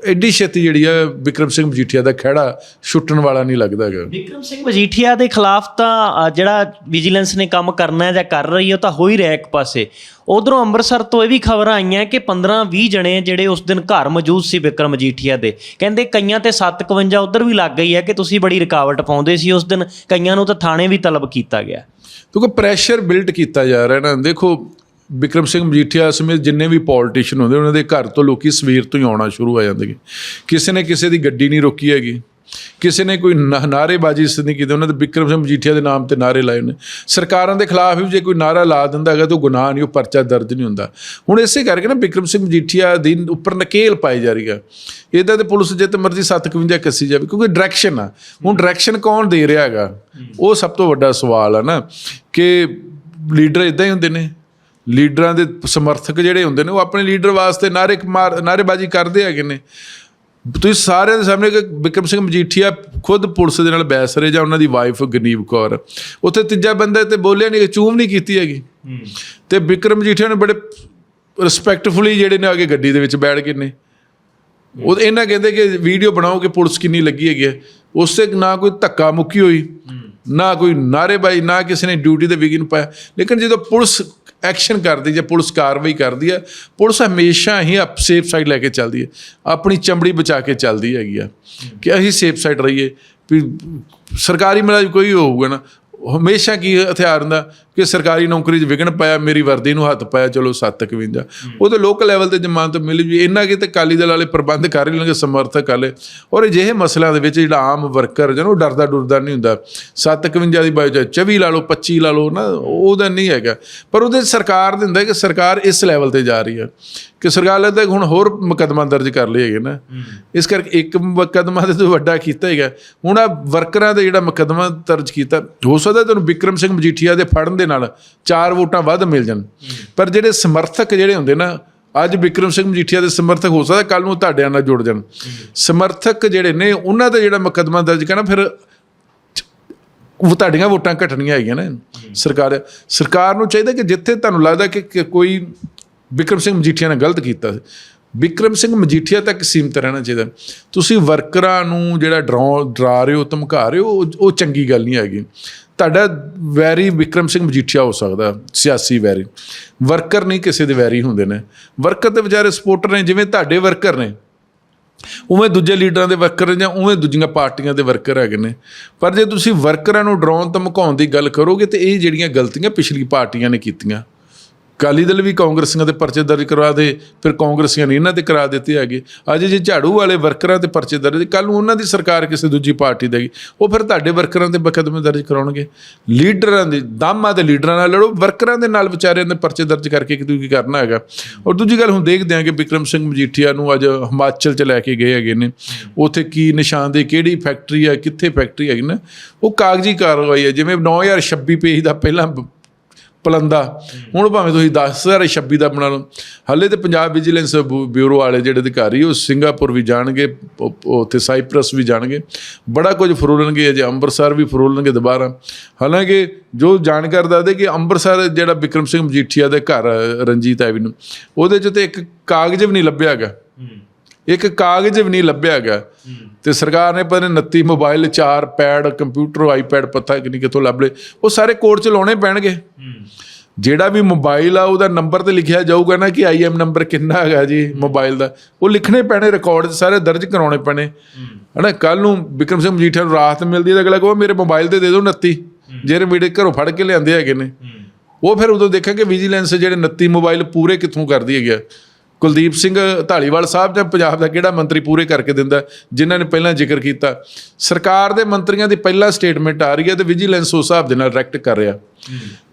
ਐਡੀ ਛੇਤੀ ਜਿਹੜੀ ਆ ਵਿਕਰਮ ਸਿੰਘ ਮਜੀਠੀਆ ਦਾ ਖਹਿੜਾ ਛੁੱਟਣ ਵਾਲਾ ਨਹੀਂ ਲੱਗਦਾ ਹੈਗਾ। ਵਿਕਰਮ ਸਿੰਘ ਮਜੀਠੀਆ ਦੇ ਖਿਲਾਫ ਤਾਂ ਜਿਹੜਾ ਵਿਜੀਲੈਂਸ ਨੇ ਕੰਮ ਕਰਨਾ ਹੈ ਜਾਂ ਕਰ ਰਹੀ ਹੈ ਉਹ ਤਾਂ ਹੋ ਹੀ ਰਿਹਾ ਇੱਕ ਪਾਸੇ। ਉਧਰੋਂ ਅੰਮ੍ਰਿਤਸਰ ਤੋਂ ਇਹ ਵੀ ਖਬਰਾਂ ਆਈਆਂ ਕਿ 15-20 ਜਣੇ ਜਿਹੜੇ ਉਸ ਦਿਨ ਘਰ ਮੌਜੂਦ ਸੀ ਵਿਕਰਮ ਮਜੀਠੀਆ ਦੇ। ਕਹਿੰਦੇ ਕਈਆਂ ਤੇ 751 ਉਧਰ ਵੀ ਲੱਗ ਗਈ ਹੈ ਕਿ ਤੁਸੀਂ ਬੜੀ ਰੁਕਾਵਟ ਪਾਉਂਦੇ ਸੀ ਉਸ ਦਿਨ ਕਈਆਂ ਨੂੰ ਤਾਂ ਥਾਣੇ ਵੀ ਤਲਬ ਕੀਤਾ ਗਿਆ। ਕਿਉਂਕਿ ਪ੍ਰੈਸ਼ਰ ਬਿਲਡ ਕੀਤਾ ਜਾ ਰਿਹਾ ਨਾ। ਦੇਖੋ ਵਿਕਰਮ ਸਿੰਘ ਮਜੀਠੀਆ ਸਮੇਤ ਜਿੰਨੇ ਵੀ ਪੋਲੀਟੀਸ਼ੀਅਨ ਹੁੰਦੇ, ਉਹਨਾਂ ਦੇ ਘਰ ਤੋਂ ਲੋਕੀ ਸਵੇਰ ਤੋਂ ਹੀ ਆਉਣਾ ਸ਼ੁਰੂ ਹੋ ਜਾਂਦੇ ਕਿਸੇ ਨੇ ਕਿਸੇ ਦੀ ਗੱਡੀ ਨਹੀਂ ਰੋਕੀ ਹੈਗੀ। ਕਿਸੇ ਨੇ ਕੋਈ ਨਾ- ਨਾਅਰੇਬਾਜ਼ੀ ਨਹੀਂ ਕੀਤੀ, ਉਹਨਾਂ ਦੇ ਵਿਕਰਮ ਸਿੰਘ ਮਜੀਠੀਆ ਦੇ ਨਾਮ ਤੇ ਨਾਅਰੇ ਲਾਏ ਨੇ। ਸਰਕਾਰਾਂ ਦੇ ਖਿਲਾਫ ਵੀ ਜੇ ਕੋਈ ਨਾਅਰਾ ਲਾ ਦਿੰਦਾ ਹੈਗਾ, ਤਾਂ ਉਹ ਗੁਨਾਹ ਨਹੀਂ, ਉਹ ਪਰਚਾ ਦਰਜ ਨਹੀਂ ਹੁੰਦਾ। ਹੁਣ ਇਸੇ ਕਰਕੇ ਨਾ ਵਿਕਰਮ ਸਿੰਘ ਮਜੀਠੀਆ ਦੀ ਉੱਪਰ ਨਕੇਲ ਪਾਈ ਜਾ ਰਹੀ ਹੈ ਇਹਦਾ ਤੇ ਪੁਲਿਸ ਜਿੱਤ ਮਰਜ਼ੀ 751 ਕੱਸੀ ਜਾਵੇ, ਕਿਉਂਕਿ ਡਾਇਰੈਕਸ਼ਨ ਆ। ਹੁਣ ਡਾਇਰੈਕਸ਼ਨ ਕੌਣ ਦੇ ਰਿਹਾ ਹੈਗਾ? ਉਹ ਸਭ ਤੋਂ ਵੱਡਾ ਸਵਾਲ ਆ ਨਾ, ਕਿ ਲੀਡਰ ਇਦਾਂ ਹੀ ਹੁੰਦੇ ਨੇ। ਲੀਡਰਾਂ ਦੇ ਸਮਰਥਕ ਜਿਹੜੇ ਹੁੰਦੇ ਨੇ ਉਹ ਆਪਣੇ ਲੀਡਰ ਵਾਸਤੇ ਨਾਰੇ ਨਾਰੇਬਾਜ਼ੀ ਕਰਦੇ ਹੈਗੇ ਨੇ। ਤੁਸੀਂ ਸਾਰਿਆਂ ਦੇ ਸਾਹਮਣੇ ਕਿ ਵਿਕਰਮ ਸਿੰਘ ਮਜੀਠੀਆ ਖੁਦ ਪੁਲਿਸ ਦੇ ਨਾਲ ਬਹਿਸ ਰਹੇ ਜਾਂ ਉਹਨਾਂ ਦੀ ਵਾਈਫ ਗਨੀਵ ਕੌਰ। ਉੱਥੇ ਤੀਜਾ ਬੰਦਾ ਤੇ ਬੋਲਿਆ ਨਹੀਂ ਚੂਮ ਨਹੀਂ ਕੀਤੀ ਹੈਗੀ। ਤੇ ਵਿਕਰਮ ਮਜੀਠੀਆ ਨੇ ਬੜੇ ਰਿਸਪੈਕਟਫੁਲੀ ਜਿਹੜੇ ਨੇ ਆਗੇ ਗੱਡੀ ਦੇ ਵਿੱਚ ਬੈਠ ਕੇ ਨੇ। ਉਹ ਇਹਨਾਂ ਕਹਿੰਦੇ ਕਿ ਵੀਡੀਓ ਬਣਾਓ ਕਿ ਪੁਲਿਸ ਕਿੰਨੀ ਲੱਗੀ ਹੈਗੀ ਹੈ। ਉਸ ਤੇ ਨਾ ਕੋਈ ਧੱਕਾ ਮੁੱਕੀ ਹੋਈ ਨਾ ਕੋਈ ਨਾਅਰੇਬਾਜ਼ੀ ਨਾ ਕਿਸੇ ਨੇ ਡਿਊਟੀ ਤੇ ਵਿਗਨ ਪਾਇਆ। ਲੇਕਿਨ ਜਦੋਂ ਪੁਲਿਸ ਐਕਸ਼ਨ ਕਰਦੀ ਜਾਂ ਪੁਲਿਸ ਕਾਰਵਾਈ ਕਰਦੀ ਹੈ, ਪੁਲਿਸ ਹਮੇਸ਼ਾ ਹੀ ਸੇਫ ਸਾਈਡ ਲੈ ਕੇ ਚੱਲਦੀ ਹੈ, ਆਪਣੀ ਚਮੜੀ ਬਚਾ ਕੇ ਚੱਲਦੀ ਹੈਗੀ ਆ ਕਿ ਅਸੀਂ ਸੇਫ ਸਾਈਡ ਰਹੀਏ, ਵੀ ਸਰਕਾਰੀ ਮੁਲਾਜ਼ਮ ਕੋਈ ਹੋਊਗਾ ਨਾ ਹਮੇਸ਼ਾ ਕੀ ਹਥਿਆਰ ਹੁੰਦਾ ਕਿ ਸਰਕਾਰੀ ਨੌਕਰੀ 'ਚ ਵਿਗਣ ਪਾਇਆ ਮੇਰੀ ਵਰਦੀ ਨੂੰ ਹੱਥ ਪਾਇਆ ਚਲੋ 751 ਉਹ ਤਾਂ ਲੋਕਲ ਲੈਵਲ ਤੇ ਜ਼ਮਾਨਤ ਮਿਲ ਵੀ ਇੰਨਾ ਕਿ ਤੇ ਕਾਲੀ ਦਲ ਵਾਲੇ ਪ੍ਰਬੰਧ ਕਰ ਹੀ ਲੈਣਗੇ ਸਮਰਥਕ ਵਾਲੇ। ਔਰ ਅਜਿਹੇ ਮਸਲਿਆਂ ਦੇ ਵਿੱਚ ਜਿਹੜਾ ਆਮ ਵਰਕਰ ਜਨ ਉਹ ਡਰਦਾ ਡੁਰਦਾ ਨਹੀਂ ਹੁੰਦਾ। 751 ਦੀ ਬਾਈ 24 ਲਾ ਲਓ 25 ਲਾ ਲਓ ਨਾ ਉਹਦਾ ਨਹੀਂ ਹੈਗਾ। ਪਰ ਉਹਦੇ ਸਰਕਾਰ ਦੇ ਹੁੰਦਾ ਕਿ ਸਰਕਾਰ ਇਸ ਲੈਵਲ ਤੇ ਜਾ ਰਹੀ ਹੈ। ਕਿ ਸਰਕਾਰ ਲੱਗਦਾ ਹੁਣ ਹੋਰ ਮੁਕੱਦਮਾ ਦਰਜ ਕਰ ਲਏ ਹੈਗੇ ਨਾ। ਇਸ ਕਰਕੇ ਇੱਕ ਮੁਕੱਦਮਾ ਤੋਂ ਵੱਡਾ ਕੀਤਾ ਹੈਗਾ। ਹੁਣ ਆ ਵਰਕਰਾਂ ਦਾ ਜਿਹੜਾ ਮੁਕੱਦਮਾ ਦਰਜ ਕੀਤਾ ਹੋ ਸਕਦਾ ਤੁਹਾਨੂੰ ਵਿਕਰਮ ਸਿੰਘ ਮਜੀਠੀਆ ਦੇ ਫੜਨ ਦੇ ਨਾਲ ਚਾਰ ਵੋਟਾਂ ਵੱਧ ਮਿਲ ਜਾਣ। ਪਰ ਜਿਹੜੇ ਸਮਰਥਕ ਜਿਹੜੇ ਹੁੰਦੇ ਨਾ, ਅੱਜ ਵਿਕਰਮ ਸਿੰਘ ਮਜੀਠੀਆ ਦੇ ਸਮਰਥਕ ਹੋ ਸਕਦਾ ਕੱਲ ਨੂੰ ਤੁਹਾਡਿਆਂ ਨਾਲ ਜੁੜ ਜਾਣ। ਸਮਰਥਕ ਜਿਹੜੇ ਨੇ, ਉਹਨਾਂ ਦਾ ਜਿਹੜਾ ਮੁਕੱਦਮਾ ਦਰਜ ਕਰਨਾ, ਫਿਰ ਉਹ ਤੁਹਾਡੀਆਂ ਵੋਟਾਂ ਘਟਣੀਆਂ ਹੈਗੀਆਂ ਨਾ ਸਰਕਾਰ ਸਰਕਾਰ ਨੂੰ ਚਾਹੀਦਾ ਕਿ ਜਿੱਥੇ ਤੁਹਾਨੂੰ ਲੱਗਦਾ ਕਿ ਕੋਈ ਵਿਕਰਮ ਸਿੰਘ ਮਜੀਠੀਆ ਨੇ ਗਲਤ ਕੀਤਾ। ਸੀ ਵਿਕਰਮ ਸਿੰਘ ਮਜੀਠੀਆ ਤੱਕ ਸੀਮਤ ਰਹਿਣਾ ਚਾਹੀਦਾ। ਤੁਸੀਂ ਵਰਕਰਾਂ ਨੂੰ ਜਿਹੜਾ ਡਰਾ ਡਰਾ ਰਹੇ ਹੋ, ਧਮਕਾ ਰਹੇ ਹੋ ਉਹ ਚੰਗੀ ਗੱਲ ਨਹੀਂ ਹੈਗੀ। ਤੁਹਾਡਾ ਵੈਰੀ ਵਿਕਰਮ ਸਿੰਘ ਮਜੀਠੀਆ ਹੋ ਸਕਦਾ, ਸਿਆਸੀ ਵੈਰੀ। ਵਰਕਰ ਨਹੀਂ ਕਿਸੇ ਦੇ ਵੈਰੀ ਹੁੰਦੇ ਨੇ। ਵਰਕਰ ਤੇ ਵਿਚਾਰੇ ਸਪੋਰਟਰ ਨੇ, ਜਿਵੇਂ ਤੁਹਾਡੇ ਵਰਕਰ ਨੇ। ਉਵੇਂ ਦੂਜੇ ਲੀਡਰਾਂ ਦੇ ਵਰਕਰ ਜਾਂ ਉਵੇਂ ਦੂਜੀਆਂ ਪਾਰਟੀਆਂ ਦੇ ਵਰਕਰ ਹੈਗੇ ਨੇ। ਪਰ ਜੇ ਤੁਸੀਂ ਵਰਕਰਾਂ ਨੂੰ ਡਰਾਉਣ ਧਮਕਾਉਣ ਦੀ ਗੱਲ ਕਰੋਗੇ ਤੇ ਇਹ ਜਿਹੜੀਆਂ ਗਲਤੀਆਂ ਪਿਛਲੀ ਪਾਰਟੀਆਂ ਨੇ ਕੀਤੀਆਂ ਅਕਾਲੀ ਦਲ ਵੀ ਕਾਂਗਰਸੀਆਂ ਦੇ ਪਰਚੇ ਦਰਜ ਕਰਵਾ ਦੇ, ਫਿਰ ਕਾਂਗਰਸੀਆਂ ਨੇ ਇਹਨਾਂ ਤੇ ਕਰਾ ਦਿੱਤੇ ਹੈਗੇ। ਅੱਜ ਜੇ ਝਾੜੂ ਵਾਲੇ ਵਰਕਰਾਂ ਤੇ ਪਰਚੇ ਦਰਜ ਕੱਲ ਨੂੰ ਉਹਨਾਂ ਦੀ ਸਰਕਾਰ ਕਿਸੇ ਦੂਜੀ ਪਾਰਟੀ ਦੇਗੀ। ਉਹ ਫਿਰ ਤੁਹਾਡੇ ਵਰਕਰਾਂ ਤੇ ਮੁਕੱਦਮੇ ਦਰਜ ਕਰਾਉਣਗੇ। ਲੀਡਰਾਂ ਦੇ, ਦਾਮਾਂ ਦੇ ਲੀਡਰਾਂ ਨਾਲ ਲੜੋ, ਵਰਕਰਾਂ ਦੇ ਨਾਲ ਵਿਚਾਰਿਆਂ ਦੇ ਪਰਚੇ ਦਰਜ ਕਰਕੇ ਕਿਤੇ ਕੀ ਕਰਨਾ ਹੈਗਾ। ਔਰ ਦੂਜੀ ਗੱਲ ਹੁਣ ਦੇਖਦੇ ਹਾਂ ਕਿ ਵਿਕਰਮ ਸਿੰਘ ਮਜੀਠੀਆ ਨੂੰ ਅੱਜ ਹਿਮਾਚਲ ਚ ਲੈ ਕੇ ਗਏ ਹੈਗੇ ਨੇ। ਉੱਥੇ ਕੀ ਨਿਸ਼ਾਨਦੇ ਕਿਹੜੀ ਫੈਕਟਰੀ ਹੈ, ਕਿੱਥੇ ਫੈਕਟਰੀ ਹੈਗੀ ਨਾ, ਉਹ ਕਾਗਜ਼ੀ ਕਾਰਵਾਈ ਹੈ। ਜਿਵੇਂ 9026 ਪੇਜ ਦਾ ਪਹਿਲਾਂ ਬ- ਪਲੰਦਾ। ਹੁਣ ਭਾਵੇਂ ਤੁਸੀਂ 10026 ਦਾ ਬਣਾ ਲਓ। ਹਾਲੇ ਤੇ ਪੰਜਾਬ ਵਿਜੀਲੈਂਸ ਬਿਊਰੋ ਵਾਲੇ ਜਿਹੜੇ ਅਧਿਕਾਰੀ, ਉਹ ਸਿੰਗਾਪੁਰ ਵੀ ਜਾਣਗੇ ਉੱਥੇ ਸਾਈਪ੍ਰਸ ਵੀ ਜਾਣਗੇ। ਬੜਾ ਕੁਝ ਫਰੋਲਣਗੇ, ਅਜੇ ਅੰਮ੍ਰਿਤਸਰ ਵੀ ਫਰੋਲਣਗੇ ਦੁਬਾਰਾ। ਹਾਲਾਂਕਿ ਜੋ ਜਾਣਕਾਰ ਦੱਸਦੇ ਕਿ ਅੰਮ੍ਰਿਤਸਰ ਜਿਹੜਾ ਵਿਕਰਮ ਸਿੰਘ ਮਜੀਠੀਆ ਦੇ ਘਰ, ਰਣਜੀਤ ਐਵਨਿਊ, ਉਹਦੇ 'ਚ ਤੇ ਇੱਕ ਕਾਗਜ਼ ਵੀ ਨਹੀਂ ਲੱਭਿਆ ਹੈਗਾ। ਇੱਕ ਕਾਗਜ਼ ਵੀ ਨਹੀਂ ਲੱਭਿਆ ਗਿਆ ਤੇ ਸਰਕਾਰ ਨੇ ਪਤਾ ਨਹੀਂ 29 ਮੋਬਾਈਲ 4 ਪੈਡ, ਕੰਪਿਊਟਰ, ਆਈਪੈਡ, ਪਤਾ ਕਿ ਨਹੀਂ ਕਿੱਥੋਂ ਲੱਭ ਲਏ। ਉਹ ਸਾਰੇ ਕੋਰਟ 'ਚ ਲਾਉਣੇ ਪੈਣਗੇ। ਜਿਹੜਾ ਵੀ ਮੋਬਾਈਲ ਆ, ਉਹਦਾ ਨੰਬਰ ਤੇ ਲਿਖਿਆ ਜਾਊਗਾ ਨਾ ਕਿ ਆਈਐਮ ਨੰਬਰ ਕਿੰਨਾ ਹੈਗਾ ਜੀ ਮੋਬਾਈਲ ਦਾ। ਉਹ ਲਿਖਣੇ ਪੈਣੇ ਰਿਕਾਰਡ ਸਾਰੇ ਦਰਜ ਕਰਾਉਣੇ ਪੈਣੇ। ਹਨਾ ਕੱਲ ਨੂੰ ਬਿਕਰਮ ਸਿੰਘ ਮਜੀਠੀਆ ਨੂੰ ਰਾਹਤ ਮਿਲਦੀ ਤਾਂ ਅਗਲਾ ਕਹੋ ਮੇਰੇ ਮੋਬਾਈਲ ਤੇ ਦੇ ਦਿਓ 29 ਜਿਹੜੇ ਮੇਰੇ ਘਰੋਂ ਫੜ ਕੇ ਲਿਆਂਦੇ ਹੈਗੇ ਨੇ। ਉਹ ਫਿਰ ਉਦੋਂ ਦੇਖਾਂਗੇ ਵਿਜੀਲੈਂਸ ਜਿਹੜੇ 29 ਮੋਬਾਈਲ ਪੂਰੇ ਕਿੱਥੋਂ ਕਰਦੀ ਹੈਗੀ ਆ। ਕੁਲਦੀਪ ਸਿੰਘ ਢਾਲੀਵਾਲ ਸਾਹਿਬ ਜਾਂ ਪੰਜਾਬ ਦਾ ਕਿਹੜਾ ਮੰਤਰੀ ਪੂਰੇ ਕਰਕੇ ਦਿੰਦਾ, ਜਿਨ੍ਹਾਂ ਨੇ ਪਹਿਲਾਂ ਜ਼ਿਕਰ ਕੀਤਾ। ਸਰਕਾਰ ਦੇ ਮੰਤਰੀਆਂ ਦੀ ਪਹਿਲਾ ਸਟੇਟਮੈਂਟ ਆ ਰਹੀ ਹੈ ਤੇ ਵਿਜੀਲੈਂਸ ਉਸ ਹਿਸਾਬ ਦੇ ਨਾਲ ਰੈਕਟ ਕਰ ਰਿਹਾ।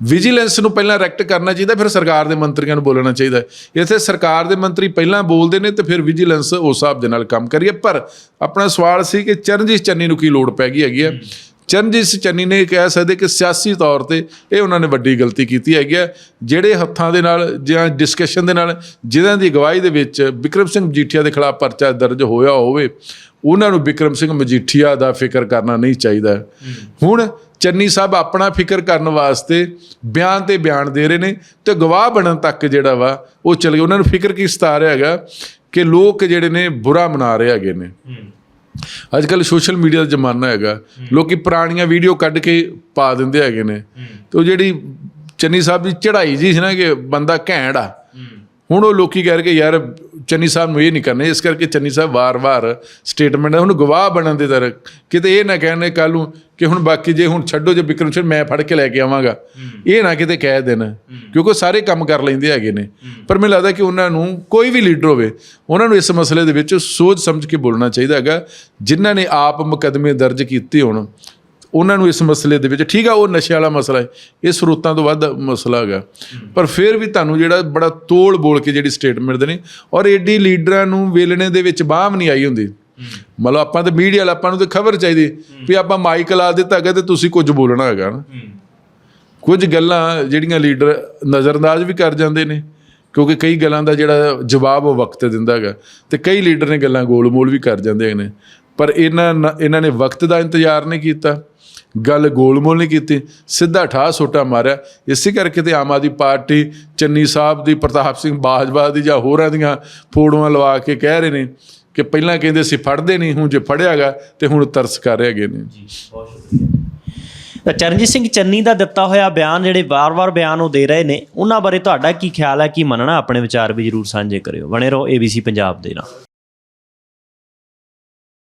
ਵਿਜੀਲੈਂਸ ਨੂੰ ਪਹਿਲਾਂ ਰੈਕਟ ਕਰਨਾ ਚਾਹੀਦਾ, ਫਿਰ ਸਰਕਾਰ ਦੇ ਮੰਤਰੀਆਂ ਨੂੰ ਬੋਲਣਾ ਚਾਹੀਦਾ। ਇੱਥੇ ਸਰਕਾਰ ਦੇ ਮੰਤਰੀ ਪਹਿਲਾਂ ਬੋਲਦੇ ਨੇ ਤੇ ਫਿਰ ਵਿਜੀਲੈਂਸ ਉਸ ਹਿਸਾਬ ਦੇ ਨਾਲ ਕੰਮ ਕਰੀਏ। ਪਰ ਆਪਣਾ ਸਵਾਲ ਸੀ ਕਿ ਚਰਨਜੀਤ ਚੰਨੀ ਨੂੰ ਕੀ ਲੋੜ ਪੈ ਗਈ ਹੈਗੀ ਹੈ? ਚਰਨਜੀਤ ਚੰਨੀ ਨੇ ਕਹਿ ਸਕਦੇ ਕਿ ਸਿਆਸੀ ਤੌਰ ਤੇ ਇਹ ਉਹਨਾਂ ਨੇ ਵੱਡੀ ਗਲਤੀ ਕੀਤੀ ਹੈਗੀ ਹੈ। ਜਿਹੜੇ ਹੱਥਾਂ ਦੇ ਨਾਲ ਜਾਂ ਡਿਸਕਸ਼ਨ ਦੇ ਨਾਲ ਜਿਨ੍ਹਾਂ ਦੀ ਅਗਵਾਈ ਦੇ ਵਿੱਚ ਵਿਕਰਮ ਸਿੰਘ ਮਜੀਠੀਆ ਦੇ ਖਿਲਾਫ ਪਰਚਾ ਦਰਜ ਹੋਇਆ ਹੋਵੇ, ਉਹਨਾਂ ਨੂੰ ਵਿਕਰਮ ਸਿੰਘ ਮਜੀਠੀਆ ਦਾ ਫਿਕਰ ਕਰਨਾ ਨਹੀਂ ਚਾਹੀਦਾ ਹੁਣ ਚੰਨੀ ਸਾਹਿਬ ਆਪਣਾ ਫਿਕਰ ਕਰਨ ਵਾਸਤੇ ਬਿਆਨ ਤੇ ਬਿਆਨ ਦੇ ਰਹੇ ਨੇ ਤੇ ਗਵਾਹ ਬਣਨ ਤੱਕ ਜਿਹੜਾ ਵਾ ਉਹ ਚਲ ਗਏ ਉਹਨਾਂ ਨੂੰ ਫਿਕਰ ਕੀ ਸਤਾ ਰਿਹਾ ਹੈਗਾ ਕਿ ਲੋਕ ਜਿਹੜੇ ਨੇ ਬੁਰਾ ਮਨਾ ਰਹੇ ਹੈਗੇ ਨੇ। ਅੱਜ ਕੱਲ ਸੋਸ਼ਲ ਮੀਡੀਆ ਦਾ ਜ਼ਮਾਨਾ ਹੈਗਾ। ਲੋਕੀ ਪੁਰਾਣੀਆਂ ਵੀਡੀਓ ਕੱਢ ਕੇ ਪਾ ਦਿੰਦੇ ਹੈਗੇ ਨੇ। ਤੇ ਉਹ ਜਿਹੜੀ ਚੰਨੀ ਸਾਹਿਬ ਦੀ ਚੜ੍ਹਾਈ ਜੀ ਸੀ ਨਾ ਕਿ ਬੰਦਾ ਘੈਂਟ ਆ। ਹੁਣ ਉਹ ਲੋਕੀ ਕਹਿ ਰਹੇ ਕਿ ਯਾਰ ਚੰਨੀ ਸਾਹਿਬ ਨੂੰ ਇਹ ਨਹੀਂ ਕਰਨਾ ਇਸ ਕਰਕੇ ਚੰਨੀ ਸਾਹਿਬ ਵਾਰ-ਵਾਰ ਸਟੇਟਮੈਂਟ ਉਹਨੂੰ ਗਵਾਹ ਬਣਨ ਦੇ ਦਰ ਕਿਤੇ ਇਹ ਨਾ ਕਹਿਣੇ ਕੱਲ ਨੂੰ ਕਿ ਹੁਣ ਬਾਕੀ ਜੇ ਹੁਣ ਛੱਡੋ ਜੇ ਵਿਕਰਮ ਸਿੰਘ ਮੈਂ ਫੜ ਕੇ ਲੈ ਕੇ ਆਵਾਂਗਾ। ਇਹ ਨਾ ਕਿਤੇ ਕਹਿ ਦੇਣ ਕਿਉਂਕਿ ਉਹ ਸਾਰੇ ਕੰਮ ਕਰ ਲੈਂਦੇ ਹੈਗੇ ਨੇ। ਪਰ ਮੈਨੂੰ ਲੱਗਦਾ ਕਿ ਉਹਨਾਂ ਨੂੰ ਕੋਈ ਵੀ ਲੀਡਰ ਹੋਵੇ ਉਹਨਾਂ ਨੂੰ ਇਸ ਮਸਲੇ ਦੇ ਵਿੱਚ ਸੋਚ ਸਮਝ ਕੇ ਬੋਲਣਾ ਚਾਹੀਦਾ ਹੈਗਾ। ਜਿਨ੍ਹਾਂ ਨੇ ਆਪ ਮੁਕੱਦਮੇ ਦਰਜ ਕੀਤੇ ਹੋਣ ਉਹਨਾਂ ਨੂੰ ਇਸ ਮਸਲੇ ਦੇ ਵਿੱਚ ਠੀਕ ਆ ਉਹ ਨਸ਼ੇ ਵਾਲਾ ਮਸਲਾ ਹੈ ਇਹ ਸਰੋਤਾਂ ਤੋਂ ਵੱਧ ਮਸਲਾ ਹੈਗਾ। ਪਰ ਫਿਰ ਵੀ ਤੁਹਾਨੂੰ ਜਿਹੜਾ ਬੜਾ ਤੋਲ ਬੋਲ ਕੇ ਜਿਹੜੀ ਸਟੇਟਮੈਂਟ ਦੇਣੀ ਔਰ ਏਡੀ ਲੀਡਰਾਂ ਨੂੰ ਵੇਲਣੇ ਦੇ ਵਿੱਚ ਬਾਹਮ ਨਹੀਂ ਆਈ ਹੁੰਦੀ। ਮਤਲਬ ਆਪਾਂ ਤਾਂ ਮੀਡੀਆ ਵਾਲਾ ਆਪਾਂ ਨੂੰ ਤਾਂ ਖਬਰ ਚਾਹੀਦੀ। ਵੀ ਆਪਾਂ ਮਾਈਕ ਲਾ ਦਿੱਤਾ ਹੈਗਾ ਤੇ ਤੁਸੀਂ ਕੁਝ ਬੋਲਣਾ ਹੈਗਾ ਨਾ। ਕੁਝ ਗੱਲਾਂ ਜਿਹੜੀਆਂ ਲੀਡਰ ਨਜ਼ਰਅੰਦਾਜ਼ ਵੀ ਕਰ ਜਾਂਦੇ ਨੇ ਕਿਉਂਕਿ ਕਈ ਗੱਲਾਂ ਦਾ ਜਿਹੜਾ ਜਵਾਬ ਉਹ ਵਕਤ ਦਿੰਦਾ ਹੈਗਾ। ਤੇ ਕਈ ਲੀਡਰ ਨੇ ਗੱਲਾਂ ਗੋਲ-ਮੋਲ ਵੀ ਕਰ ਜਾਂਦੇ ਨੇ। ਪਰ ਇਹਨਾਂ ਇਹਨਾਂ ਨੇ ਵਕਤ ਦਾ ਇੰਤਜ਼ਾਰ ਨਹੀਂ ਕੀਤਾ ਗੱਲ ਗੋਲ-ਮੋਲ ਨਹੀਂ ਕੀਤੀ ਸਿੱਧਾ ਠਾਹ ਸੋਟਾ ਮਾਰਿਆ। ਇਸੇ ਕਰਕੇ ਤੇ ਆਮ ਆਦਮੀ ਪਾਰਟੀ ਚੰਨੀ ਸਾਹਿਬ ਦੀ ਪ੍ਰਤਾਪ ਸਿੰਘ ਬਾਜਵਾ ਦੀ ਜਾਂ ਹੋਰਾਂ ਦੀਆਂ ਫੋਟੋਆਂ ਲਵਾ ਕੇ ਕਹਿ ਰਹੇ ਨੇ ਕਿ ਪਹਿਲਾਂ ਕਹਿੰਦੇ ਸੀ, ਫੜਦੇ ਨਹੀਂ, ਹੁਣ ਜੇ ਫੜਿਆਗਾ ਤੇ ਹੁਣ ਤਰਸ ਕਰ ਰਹੇ ਹੈਗੇ ਨੇ। ਤਾਂ ਚਰਨਜੀਤ ਸਿੰਘ ਚੰਨੀ ਦਾ ਦਿੱਤਾ ਹੋਇਆ ਬਿਆਨ, ਜਿਹੜੇ ਵਾਰ-ਵਾਰ ਬਿਆਨ ਉਹ ਦੇ ਰਹੇ ਨੇ, ਉਹਨਾਂ ਬਾਰੇ ਤੁਹਾਡਾ ਕੀ ਖਿਆਲ ਹੈ, ਕੀ ਮੰਨਣਾ, ਆਪਣੇ ਵਿਚਾਰ ਵੀ ਜਰੂਰ ਸਾਂਝੇ ਕਰਿਓ। ਬਣੇ ਰਹੋ ABC ਪੰਜਾਬ ਦੇ ਨਾਲ।